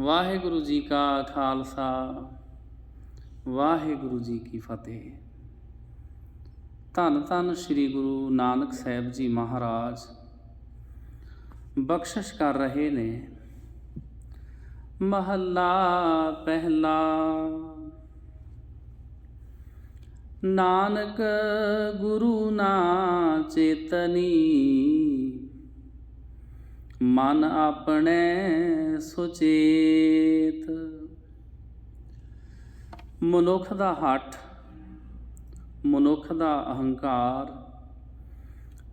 ਵਾਹਿਗੁਰੂ ਜੀ ਕਾ ਖਾਲਸਾ, ਵਾਹਿਗੁਰੂ ਜੀ ਕੀ ਫਤਿਹ। ਧੰਨ ਧੰਨ ਸ੍ਰੀ ਗੁਰੂ ਨਾਨਕ ਸਾਹਿਬ ਜੀ ਮਹਾਰਾਜ। ਬਖਸ਼ਿਸ਼ ਕਰ ਰਹੇ ਨੇ। ਮਹੱਲਾ ਪਹਿਲਾ। ਨਾਨਕ ਗੁਰੂ ਨਾ ਚੇਤਨੀ। ਮਨ ਆਪਣੇ ਸੁਚੇਤ। ਮਨੁੱਖ ਦਾ ਹੱਠ, ਮਨੁੱਖ ਦਾ ਅਹੰਕਾਰ,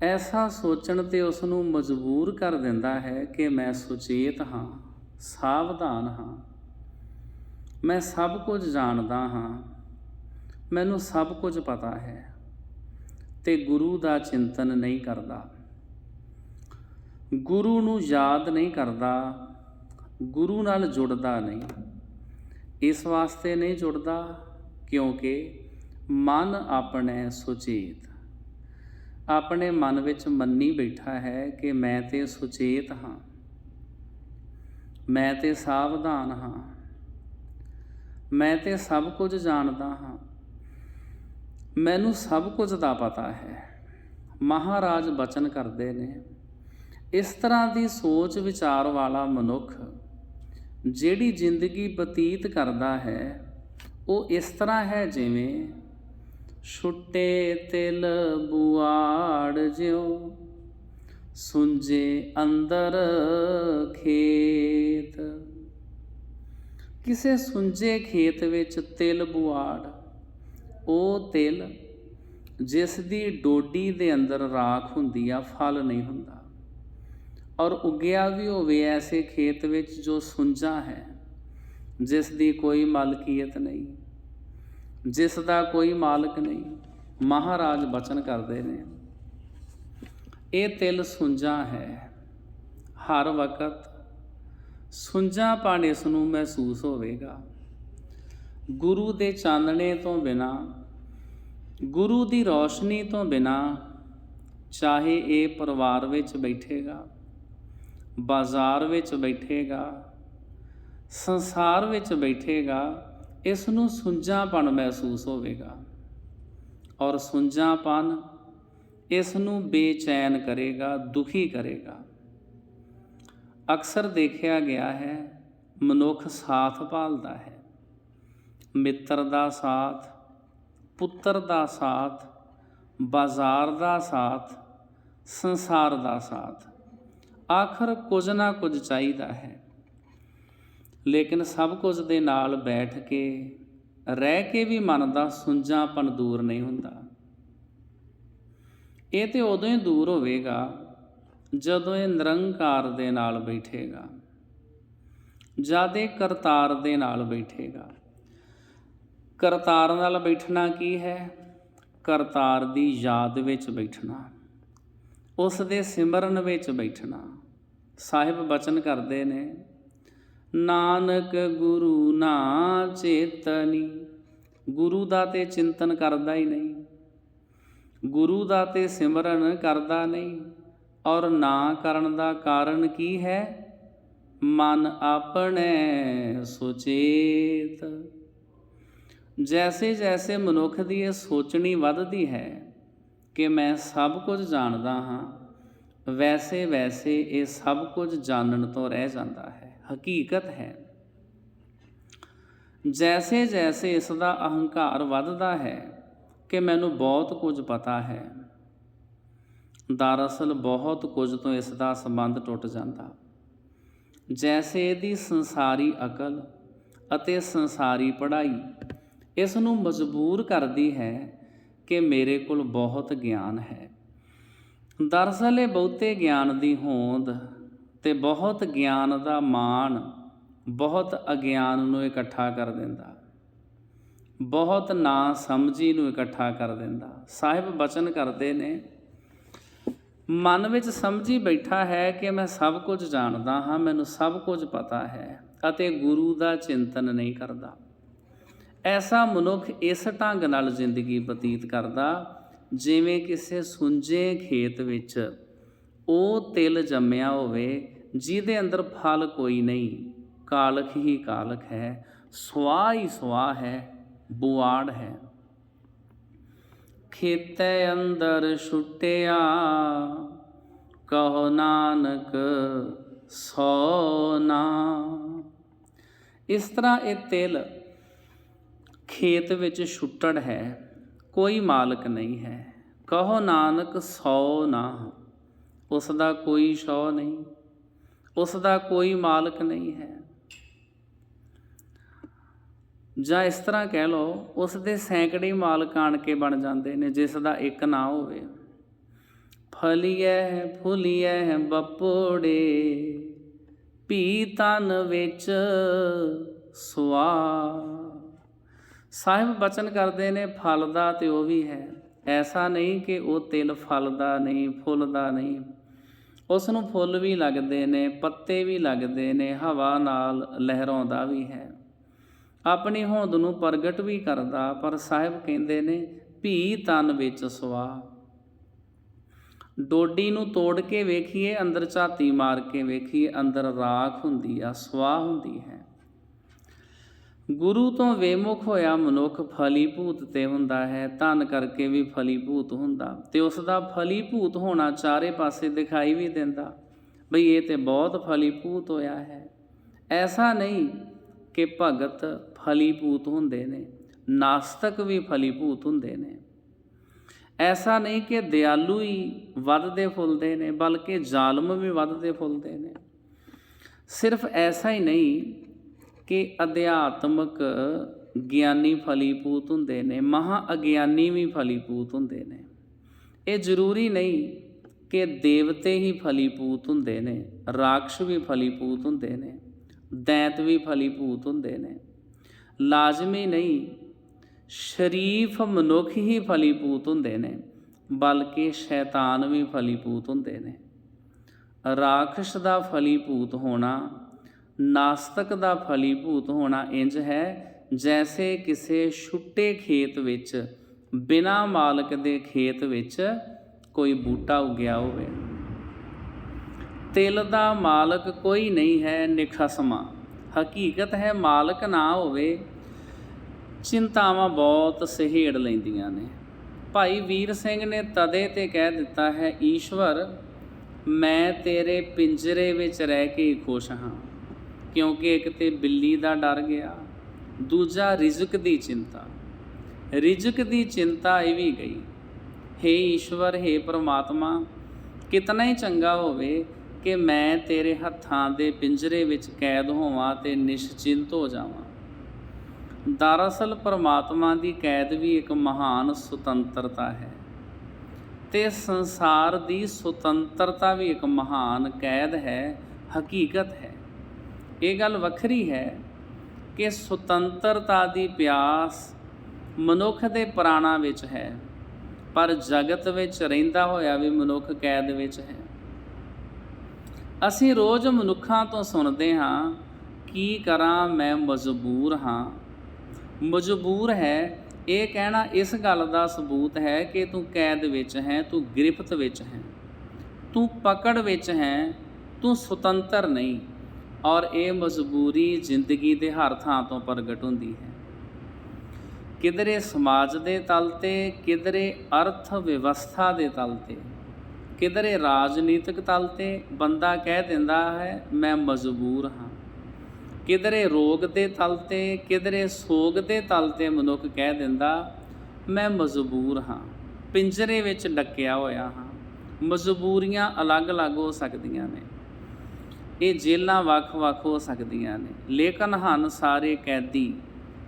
ਐਸਾ ਸੋਚਣ ਤੇ ਉਸ ਨੂੰ ਮਜਬੂਰ ਕਰ ਦਿੰਦਾ ਹੈ ਕਿ ਮੈਂ ਸੁਚੇਤ ਹਾਂ, ਸਾਵਧਾਨ ਹਾਂ। ਮੈਂ ਸਭ ਕੁਝ ਜਾਣਦਾ ਹਾਂ। ਮੈਨੂੰ ਸਭ ਕੁਝ ਪਤਾ ਹੈ ਤੇ ਗੁਰੂ ਦਾ ਚਿੰਤਨ ਨਹੀਂ ਕਰਦਾ। ਗੁਰੂ ਨੂੰ ਯਾਦ ਨਹੀਂ ਕਰਦਾ, ਗੁਰੂ ਨਾਲ ਜੁੜਦਾ ਨਹੀਂ। ਇਸ ਵਾਸਤੇ ਨਹੀਂ ਜੁੜਦਾ ਕਿਉਂਕਿ ਮਨ ਆਪਣੇ ਸੁਚੇਤ। ਆਪਣੇ ਮਨ ਵਿੱਚ ਮੰਨੀ ਬੈਠਾ ਹੈ ਕਿ ਮੈਂ ਤੇ ਸੁਚੇਤ ਹਾਂ। ਮੈਂ ਤੇ ਸਾਵਧਾਨ ਹਾਂ। ਮੈਂ ਤੇ ਸਭ ਕੁਝ ਜਾਣਦਾ ਹਾਂ। ਮੈਨੂੰ ਸਭ ਕੁਝ ਦਾ ਪਤਾ ਹੈ। ਮਹਾਰਾਜ ਬਚਨ ਕਰਦੇ ਨੇ ਇਸ ਤਰ੍ਹਾਂ ਦੀ ਸੋਚ ਵਿਚਾਰ ਵਾਲਾ ਮਨੁੱਖ ਜਿਹੜੀ ਜ਼ਿੰਦਗੀ ਬਤੀਤ ਕਰਦਾ ਹੈ, ਉਹ ਇਸ ਤਰ੍ਹਾਂ ਹੈ ਜਿਵੇਂ ਛੁੱਟੇ ਤਿਲ ਬੁਆੜ ਜਿਉ ਸੁੰਜੇ ਅੰਦਰ ਖੇਤ। ਕਿਸੇ ਸੁੰਜੇ ਖੇਤ ਵਿੱਚ ਤਿਲ ਬੁਆੜ, ਉਹ ਤਿਲ ਜਿਸ ਦੀ ਡੋਡੀ ਦੇ ਅੰਦਰ ਰਾਖ ਹੁੰਦੀ ਆ, ਫਲ ਨਹੀਂ ਹੁੰਦਾ। ਔਰ ਉਗਿਆ ਵੀ ਹੋਵੇ ਐਸੇ ਖੇਤ ਵਿੱਚ ਜੋ ਸੁੰਜਾ ਹੈ, ਜਿਸ ਦੀ ਕੋਈ ਮਾਲਕੀਅਤ ਨਹੀਂ, ਜਿਸ ਦਾ ਕੋਈ ਮਾਲਕ ਨਹੀਂ, ਮਹਾਰਾਜ ਬਚਨ ਕਰਦੇ ਨੇ। ਇਹ ਤਿਲ ਸੁੰਜਾ ਹੈ, ਹਰ ਵਕਤ ਸੁੰਜਾ ਪਾਣ ਇਸ ਨੂੰ ਮਹਿਸੂਸ ਹੋਵੇਗਾ। ਗੁਰੂ ਦੇ ਚਾਨਣੇ ਤੋਂ ਬਿਨਾ, ਗੁਰੂ ਦੀ ਰੌਸ਼ਨੀ ਤੋਂ ਬਿਨਾ, ਚਾਹੇ ਇਹ ਪਰਿਵਾਰ ਵਿੱਚ ਬੈਠੇਗਾ ਬਾਜ਼ਾਰ ਵਿੱਚ ਬੈਠੇਗਾ, ਸੰਸਾਰ ਵਿੱਚ ਬੈਠੇਗਾ ਇਸ ਨੂੰ ਸੁੰਜਾਪਣ ਮਹਿਸੂਸ ਹੋਵੇਗਾ ਔਰ ਸੁੰਜਾਪਣ ਇਸ ਨੂੰ ਬੇਚੈਨ ਕਰੇਗਾ, ਦੁਖੀ ਕਰੇਗਾ। ਅਕਸਰ ਦੇਖਿਆ ਗਿਆ ਹੈ, ਮਨੁੱਖ ਸਾਥ ਭਾਲਦਾ ਹੈ। ਮਿੱਤਰ ਦਾ ਸਾਥ, ਪੁੱਤਰ ਦਾ ਸਾਥ, ਬਾਜ਼ਾਰ ਦਾ ਸਾਥ, ਸੰਸਾਰ ਦਾ ਸਾਥ। ਆਖਰ ਕੁਝ ਨਾ ਕੁਝ ਚਾਹੀਦਾ ਹੈ। ਲੇਕਿਨ ਸਭ ਕੁਝ ਦੇ ਨਾਲ ਬੈਠ ਕੇ, ਰਹਿ ਕੇ ਵੀ ਮਨ ਦਾ ਸੁੰਜਾਪਨ ਦੂਰ ਨਹੀਂ ਹੁੰਦਾ। ਇਹ ਤੇ ਉਦੋਂ ਹੀ ਦੂਰ ਹੋਵੇਗਾ, ਜਦੋਂ ਇਹ ਨਿਰੰਕਾਰ ਦੇ ਨਾਲ ਬੈਠੇਗਾ। ਜਦ ਕਰਤਾਰ ਦੇ ਨਾਲ ਬੈਠੇਗਾ। ਕਰਤਾਰ ਨਾਲ ਬੈਠਣਾ ਕੀ ਹੈ? ਕਰਤਾਰ ਦੀ ਯਾਦ ਵਿੱਚ ਬੈਠਣਾ। ਉਸ ਦੇ ਸਿਮਰਨ ਵਿੱਚ ਬੈਠਣਾ। ਸਾਹਿਬ ਬਚਨ ਕਰਦੇ ਨੇ, ਨਾਨਕ ਗੁਰੂ ਨਾ ਚੇਤਨੀ, ਗੁਰੂ ਦਾ ਤੇ ਚਿੰਤਨ ਕਰਦਾ ਹੀ ਨਹੀਂ, ਗੁਰੂ ਦਾ ਤੇ ਸਿਮਰਨ ਕਰਦਾ ਨਹੀਂ, ਔਰ ਨਾ ਕਰਨ ਦਾ ਕਾਰਨ ਕੀ ਹੈ? ਮਨ ਆਪਣੇ ਸੁਚੇਤ। ਜੈਸੇ ਜੈਸੇ ਮਨੁੱਖ ਦੀ ਇਹ ਸੋਚਣੀ ਵੱਧਦੀ ਹੈ ਕਿ ਮੈਂ ਸਭ ਕੁਝ ਜਾਣਦਾ ਹਾਂ ਵੈਸੇ ਵੈਸੇ ਇਹ ਸਭ ਕੁਝ ਜਾਣਨ ਤੋਂ ਰਹਿ ਜਾਂਦਾ ਹੈ। ਹਕੀਕਤ ਹੈ। ਜੈਸੇ ਜੈਸੇ ਇਸ ਦਾ ਅਹੰਕਾਰ ਵੱਧਦਾ ਹੈ ਕਿ ਮੈਨੂੰ ਬਹੁਤ ਕੁਝ ਪਤਾ ਹੈ। ਦਰਅਸਲ ਬਹੁਤ ਕੁਝ ਤੋਂ ਇਸ ਦਾ ਸੰਬੰਧ ਟੁੱਟ ਜਾਂਦਾ। ਜੈਸੇ ਇਹਦੀ ਸੰਸਾਰੀ ਅਕਲ ਅਤੇ ਸੰਸਾਰੀ ਪੜ੍ਹਾਈ ਇਸ ਨੂੰ ਮਜਬੂਰ ਕਰਦੀ ਹੈ ਕਿ ਮੇਰੇ ਕੋਲ ਬਹੁਤ ਗਿਆਨ ਹੈ। ਦਰਅਸਲ ਇਹ ਬਹੁਤੇ ਗਿਆਨ ਦੀ ਹੋਂਦ ਤੇ ਬਹੁਤ ਗਿਆਨ ਦਾ ਮਾਣ ਬਹੁਤ ਅਗਿਆਨ ਨੂੰ ਇਕੱਠਾ ਕਰ ਦਿੰਦਾ। ਬਹੁਤ ਨਾ ਸਮਝੀ ਨੂੰ ਇਕੱਠਾ ਕਰ ਦਿੰਦਾ। ਸਾਹਿਬ ਬਚਨ ਕਰਦੇ ਨੇ, ਮਨ ਵਿੱਚ ਸਮਝੀ ਬੈਠਾ ਹੈ ਕਿ ਮੈਂ ਸਭ ਕੁਝ ਜਾਣਦਾ ਹਾਂ, ਮੈਨੂੰ ਸਭ ਕੁਝ ਪਤਾ ਹੈ ਅਤੇ ਗੁਰੂ ਦਾ ਚਿੰਤਨ ਨਹੀਂ ਕਰਦਾ। ਐਸਾ ਮਨੁੱਖ ਇਸ ਢੰਗ ਨਾਲ ਜ਼ਿੰਦਗੀ ਬਤੀਤ ਕਰਦਾ ਜਿਵੇਂ ਕਿਸੇ ਸੁੰਜੇ ਖੇਤ ਵਿੱਚ ਉਹ ਤਿਲ ਜੰਮਿਆ ਹੋਵੇ, ਜਿਹਦੇ ਅੰਦਰ ਫਲ ਕੋਈ ਨਹੀਂ, ਕਾਲਖ ਹੀ ਕਾਲਖ ਹੈ ਸਵਾ ਹੀ ਸਵਾ ਹੈ, ਬੁਆੜ ਹੈ। ਖੇਤੈ ਅੰਦਰ ਛੁੱਟਿਆ, ਕਹੋ ਨਾਨਕ ਸੋ ਨਾ। ਇਸ ਤਰ੍ਹਾਂ ਇਹ ਤਿਲ ਖੇਤ ਵਿੱਚ ਛੁੱਟੜ ਹੈ। ਕੋਈ ਮਾਲਕ ਨਹੀਂ ਹੈ। ਕਹੋ ਨਾਨਕ ਸੋ ਨਾ ਉਸ ਦਾ ਕੋਈ ਸ਼ੌ ਨਹੀਂ ਉਸ ਦਾ ਕੋਈ ਮਾਲਕ ਨਹੀਂ ਹੈ। ਜਾਂ ਇਸ ਤਰ੍ਹਾਂ ਕਹਿ ਲਓ ਉਸ ਦੇ ਸੈਂਕੜੇ ਮਾਲਕ ਆਣ ਕੇ ਬਣ ਜਾਂਦੇ ਨੇ, ਜਿਸ ਦਾ ਇੱਕ ਨਾ ਹੋਵੇ। ਫਲੀਐ, ਫੁਲੀਐ ਬਪੋੜੇ, ਭੀ ਤਨ ਵਿੱਚ ਸੁਆ। ਸਾਹਿਬ ਬਚਨ ਕਰਦੇ ਨੇ, ਫਲ ਦਾ ਤੇ ਉਹ ਵੀ ਹੈ। ਐਸਾ ਨਹੀਂ ਕਿ ਉਹ ਤਿਲ ਫਲ ਦਾ ਨਹੀਂ ਫੁੱਲਦਾ ਨਹੀਂ। ਉਸ ਨੂੰ ਫੁੱਲ ਵੀ ਲੱਗਦੇ ਨੇ, ਪੱਤੇ ਵੀ ਲੱਗਦੇ ਨੇ, ਹਵਾ ਨਾਲ ਲਹਿਰਾਉਂਦਾ ਵੀ ਹੈ। ਆਪਣੀ ਹੋਂਦ ਨੂੰ ਪ੍ਰਗਟ ਵੀ ਕਰਦਾ, ਪਰ ਸਾਹਿਬ ਕਹਿੰਦੇ ਨੇ, ਭੀ ਤਨ ਵਿੱਚ ਸਵਾ ਡੋਡੀ ਨੂੰ ਤੋੜ ਕੇ ਵੇਖੀਏ, ਅੰਦਰ ਝਾਤੀ ਮਾਰ ਕੇ ਵੇਖੀਏ, ਅੰਦਰ ਰਾਖ ਹੁੰਦੀ ਆ ਸੁਆਹ ਹੁੰਦੀ ਹੈ। ਗੁਰੂ ਤੋਂ ਵੇਮੁਖ ਹੋਇਆ ਮਨੁੱਖ ਫਲੀਭੂਤ ਤੇ ਹੁੰਦਾ ਹੈ, ਧਨ ਕਰਕੇ ਵੀ ਫਲੀਭੂਤ ਹੁੰਦਾ। ਤੇ ਉਸ ਦਾ ਫਲੀਭੂਤ ਹੋਣਾ ਚਾਰੇ ਪਾਸੇ ਦਿਖਾਈ ਵੀ ਦਿੰਦਾ। ਬਈ ਇਹ ਤੇ ਬਹੁਤ ਫਲੀਭੂਤ ਹੋਇਆ ਹੈ। ਐਸਾ ਨਹੀਂ ਕਿ ਭਗਤ ਫਲੀਭੂਤ ਹੁੰਦੇ ਨੇ, ਨਾਸਤਕ ਵੀ ਫਲੀਭੂਤ ਹੁੰਦੇ ਨੇ। ਐਸਾ ਨਹੀਂ ਕਿ ਦਿਆਲੂ ਹੀ ਵੱਧਦੇ ਫੁੱਲਦੇ ਨੇ, ਬਲਕਿ ਜ਼ਾਲਮ ਵੀ ਵੱਧਦੇ ਫੁੱਲਦੇ ਨੇ। ਸਿਰਫ ਐਸਾ ਹੀ ਨਹੀਂ ਕਿ ਅਧਿਆਤਮਕ ਗਿਆਨੀ ਫਲੀਭੂਤ ਹੁੰਦੇ ਨੇ, ਮਹਾ ਅਗਿਆਨੀ ਵੀ ਫਲੀਭੂਤ ਹੁੰਦੇ ਨੇ। ਇਹ ਜ਼ਰੂਰੀ ਨਹੀਂ ਕਿ ਦੇਵਤੇ ਹੀ ਫਲੀਭੂਤ ਹੁੰਦੇ ਨੇ, ਰਾਖਸ਼ ਵੀ ਫਲੀਭੂਤ ਹੁੰਦੇ ਨੇ, ਦੈਂਤ ਵੀ ਫਲੀਭੂਤ ਹੁੰਦੇ ਨੇ। ਲਾਜ਼ਮੀ ਨਹੀਂ, ਸ਼ਰੀਫ ਮਨੁੱਖ ਹੀ ਫਲੀਭੂਤ ਹੁੰਦੇ ਨੇ, ਬਲਕਿ ਸ਼ੈਤਾਨ ਵੀ ਫਲੀਭੂਤ ਹੁੰਦੇ ਨੇ। ਰਾਖਸ਼ ਦਾ ਫਲੀਭੂਤ ਹੋਣਾ ਨਾਸਤਕ ਦਾ ਫਲੀਭੂਤ ਹੋਣਾ ਇੰਜ ਹੈ, ਜੈਸੇ ਕਿਸੇ ਛੁੱਟੇ ਖੇਤ ਵਿੱਚ, ਬਿਨਾ ਮਾਲਕ ਦੇ ਖੇਤ ਵਿੱਚ ਕੋਈ ਬੂਟਾ ਉਗਿਆ ਹੋਵੇ। ਤਿਲ ਦਾ ਮਾਲਕ ਕੋਈ ਨਹੀਂ ਹੈ ਨਿਖਸਮਾ, ਹਕੀਕਤ ਹੈ ਮਾਲਕ ਨਾ ਹੋਵੇ, ਚਿੰਤਾਵਾਂ ਬਹੁਤ ਸਹਿੜ ਲੈਂਦੀਆਂ ਨੇ। ਭਾਈ ਵੀਰ ਸਿੰਘ ਨੇ ਤਦੇ ਤੇ ਕਹਿ ਦਿੱਤਾ ਹੈ, ਈਸ਼ਵਰ, ਮੈਂ ਤੇਰੇ ਪਿੰਜਰੇ ਵਿੱਚ ਰਹਿ ਕੇ ਖੁਸ਼ ਹਾਂ। ਕਿਉਂਕਿ ਇੱਕ ਤੇ ਬਿੱਲੀ ਦਾ ਡਰ ਗਿਆ, ਦੂਜਾ ਰਿਜ਼ਕ ਦੀ ਚਿੰਤਾ। ਰਿਜ਼ਕ ਦੀ ਚਿੰਤਾ ਇਹ ਵੀ ਗਈ हे ਈਸ਼ਵਰ हे ਪ੍ਰਮਾਤਮਾ, ਕਿਤਨਾ ਹੀ ਚੰਗਾ ਹੋਵੇ ਕਿ ਮੈਂ ਤੇਰੇ ਹੱਥਾਂ ਦੇ ਪਿੰਜਰੇ ਵਿੱਚ ਕੈਦ ਹੋਵਾਂ ਤੇ ਨਿਸ਼ਚਿੰਤ ਹੋ ਜਾਵਾਂ। ਦਰਅਸਲ ਪਰਮਾਤਮਾ ਦੀ ਕੈਦ ਵੀ ਇੱਕ ਮਹਾਨ ਸੁਤੰਤਰਤਾ ਹੈ ਤੇ ਸੰਸਾਰ ਦੀ ਸੁਤੰਤਰਤਾ ਵੀ ਇੱਕ ਮਹਾਨ ਕੈਦ ਹੈ, ਹਕੀਕਤ ਹੈ। ਇਹ ਗੱਲ ਵੱਖਰੀ ਹੈ ਕਿ ਸੁਤੰਤਰਤਾ ਦੀ ਪਿਆਸ ਮਨੁੱਖ ਦੇ ਪ੍ਰਾਣਾਂ ਵਿੱਚ ਹੈ, ਪਰ ਜਗਤ ਵਿੱਚ ਰਹਿੰਦਾ ਹੋਇਆ ਵੀ ਮਨੁੱਖ ਕੈਦ ਵਿੱਚ ਹੈ। ਅਸੀਂ ਰੋਜ਼ ਮਨੁੱਖਾਂ ਤੋਂ ਸੁਣਦੇ ਹਾਂ, ਕੀ ਕਰਾਂ ਮੈਂ ਮਜਬੂਰ ਹਾਂ। ਮਜਬੂਰ ਹੈ, ਇਹ ਕਹਿਣਾ ਇਸ ਗੱਲ ਦਾ ਸਬੂਤ ਹੈ ਕਿ ਤੂੰ ਕੈਦ ਵਿੱਚ ਹੈ, ਤੂੰ ਗ੍ਰਿਫਤ ਵਿੱਚ ਹੈ। ਤੂੰ ਪਕੜ ਵਿੱਚ ਹੈ, ਤੂੰ ਸੁਤੰਤਰ ਨਹੀਂ। ਔਰ ਇਹ ਮਜਬੂਰੀ ਜ਼ਿੰਦਗੀ ਦੇ ਹਰ ਥਾਂ ਤੋਂ ਪ੍ਰਗਟ ਹੁੰਦੀ ਹੈ। ਕਿਧਰੇ ਸਮਾਜ ਦੇ ਤਲ ਤੇ, ਕਿਧਰੇ ਅਰਥ ਵਿਵਸਥਾ ਦੇ ਤਲ ਤੇ, ਕਿਧਰੇ ਰਾਜਨੀਤਿਕ ਤਲ ਤੇ ਬੰਦਾ ਕਹਿ ਦਿੰਦਾ ਹੈ, ਮੈਂ ਮਜਬੂਰ ਹਾਂ। ਕਿਧਰੇ ਰੋਗ ਦੇ ਤਲ ਤੇ, ਕਿਧਰੇ ਸੋਗ ਦੇ ਤਲ ਤੇ ਮਨੁੱਖ ਕਹਿ ਦਿੰਦਾ, ਮੈਂ ਮਜਬੂਰ ਹਾਂ। ਪਿੰਜਰੇ ਵਿੱਚ ਡੱਕਿਆ ਹੋਇਆ ਹਾਂ। ਮਜਬੂਰੀਆਂ ਅਲੱਗ-ਅਲੱਗ ਹੋ ਸਕਦੀਆਂ ਨੇ। ਇਹ ਜੇਲਾਂ ਵੱਖ-ਵੱਖ ਹੋ ਸਕਦੀਆਂ ਨੇ। ਲੇਕਿਨ ਹਨ ਸਾਰੇ ਕੈਦੀ,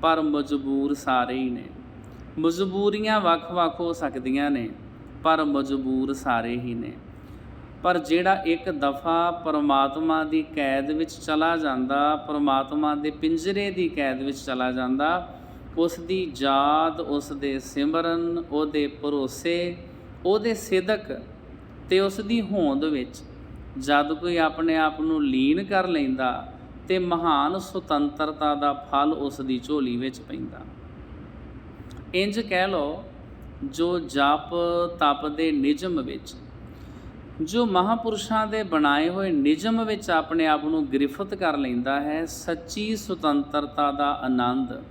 ਪਰ ਮਜਬੂਰ ਸਾਰੇ ਹੀ ਨੇ। ਮਜਬੂਰੀਆਂ ਵੱਖ-ਵੱਖ ਹੋ ਸਕਦੀਆਂ ਨੇ, ਪਰ ਮਜਬੂਰ ਸਾਰੇ ਹੀ ਨੇ। ਪਰ ਜਿਹੜਾ ਇੱਕ ਦਫਾ ਪਰਮਾਤਮਾ ਦੀ ਕੈਦ ਵਿੱਚ ਚਲਾ ਜਾਂਦਾ, ਪਰਮਾਤਮਾ ਦੇ ਪਿੰਜਰੇ ਦੀ ਕੈਦ ਵਿੱਚ ਚਲਾ ਜਾਂਦਾ ਉਸ ਦੀ ਯਾਦ ਉਸ ਦੇ ਸਿਮਰਨ, ਉਹਦੇ ਭਰੋਸੇ, ਉਹਦੇ ਸਿਦਕ ਤੇ ਉਸ ਦੀ ਹੋਂਦ ਵਿੱਚ ਜਦ ਕੋਈ ਆਪਣੇ ਆਪ ਨੂੰ ਲੀਨ ਕਰ ਲੈਂਦਾ ਤੇ ਮਹਾਨ ਸੁਤੰਤਰਤਾ ਦਾ ਫਲ ਉਸ ਦੀ ਝੋਲੀ ਵਿੱਚ ਪੈਂਦਾ। ਇੰਜ ਕਹਿ ਲਓ, ਜੋ ਜਪ ਤਪ ਦੇ ਨਿਯਮ ਵਿੱਚ, ਜੋ ਮਹਾਪੁਰਸ਼ਾਂ ਦੇ ਬਣਾਏ ਹੋਏ ਨਿਯਮ ਵਿੱਚ ਆਪਣੇ ਆਪ ਨੂੰ ਗ੍ਰਿਫਤ ਕਰ ਲੈਂਦਾ ਹੈ, ਸੱਚੀ ਸੁਤੰਤਰਤਾ ਦਾ ਆਨੰਦ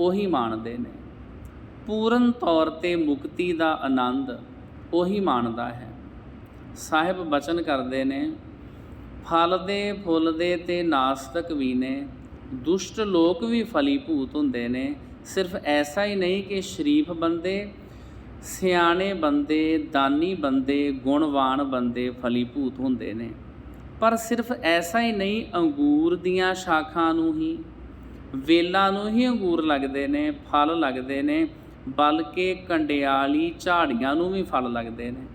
ਉਹੀ ਮਾਣਦੇ ਨੇ। ਪੂਰਨ ਤੌਰ ਤੇ ਮੁਕਤੀ ਦਾ ਆਨੰਦ ਉਹੀ ਮਾਣਦਾ ਹੈ। ਸਾਹਿਬ ਬਚਨ ਕਰਦੇ ਨੇ, ਫਲਦੇ ਫੁੱਲਦੇ ਤੇ ਨਾਸਤਕ ਵੀ ਨੇ, ਦੁਸ਼ਟ ਲੋਕ ਵੀ ਫਲੀਭੂਤ ਹੁੰਦੇ ਨੇ, ਸਿਰਫ ਐਸਾ ਹੀ ਨਹੀਂ ਕਿ ਸ਼ਰੀਫ ਬੰਦੇ, ਸਿਆਣੇ ਬੰਦੇ, ਦਾਨੀ ਬੰਦੇ, ਗੁਣਵਾਨ ਬੰਦੇ ਫਲੀਭੂਤ ਹੁੰਦੇ ਨੇ। ਪਰ ਸਿਰਫ ਐਸਾ ਹੀ ਨਹੀਂ, ਅੰਗੂਰ ਦੀਆਂ ਸ਼ਾਖਾਂ ਨੂੰ ਹੀ, ਵੇਲਾਂ ਨੂੰ ਹੀ ਅੰਗੂਰ ਲੱਗਦੇ ਨੇ, ਫਲ ਲੱਗਦੇ ਨੇ, ਬਲਕਿ ਕੰਡਿਆਲੀ ਝਾੜੀਆਂ ਨੂੰ ਵੀ ਫਲ ਲੱਗਦੇ ਨੇ।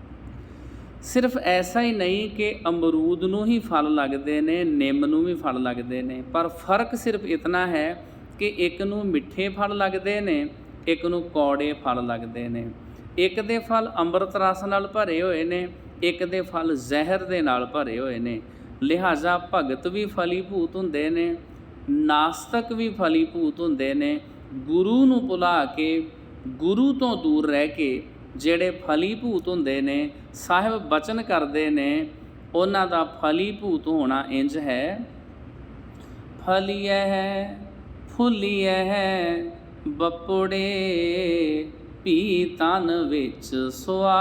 ਸਿਰਫ ਐਸਾ ਹੀ ਨਹੀਂ ਕਿ ਅਮਰੂਦ ਨੂੰ ਹੀ ਫਲ ਲੱਗਦੇ ਨੇ, ਨਿੰਮ ਨੂੰ ਵੀ ਫਲ ਲੱਗਦੇ ਨੇ, ਪਰ ਫ਼ਰਕ ਸਿਰਫ ਇਤਨਾ ਹੈ ਕਿ ਇੱਕ ਨੂੰ ਮਿੱਠੇ ਫਲ ਲੱਗਦੇ ਨੇ, ਇੱਕ ਨੂੰ ਕੌੜੇ ਫਲ ਲੱਗਦੇ ਨੇ। ਇੱਕ ਦੇ ਫਲ ਅੰਮ੍ਰਿਤ ਰਸ ਨਾਲ ਭਰੇ ਹੋਏ ਨੇ, ਇੱਕ ਦੇ ਫਲ ਜ਼ਹਿਰ ਦੇ ਨਾਲ ਭਰੇ ਹੋਏ ਨੇ। ਲਿਹਾਜ਼ਾ ਭਗਤ ਵੀ ਫਲੀਭੂਤ ਹੁੰਦੇ ਨੇ, ਨਾਸਤਕ ਵੀ ਫਲੀਭੂਤ ਹੁੰਦੇ ਨੇ। ਗੁਰੂ ਨੂੰ ਭੁਲਾ ਕੇ, ਗੁਰੂ ਤੋਂ ਦੂਰ ਰਹਿ ਕੇ ਜਿਹੜੇ ਫਲੀਭੂਤ ਹੁੰਦੇ ਨੇ, ਸਾਹਿਬ ਬਚਨ ਕਰਦੇ ਨੇ, ਉਹਨਾਂ ਦਾ ਫਲੀਭੂਤ ਹੋਣਾ ਇੰਜ ਹੈ। ਫਲੀਐ ਹੈ, ਫੁੱਲੀਐ ਹੈ, ਬਪੜੇ ਪੀ ਤਨ ਵਿੱਚ ਸੁਆ।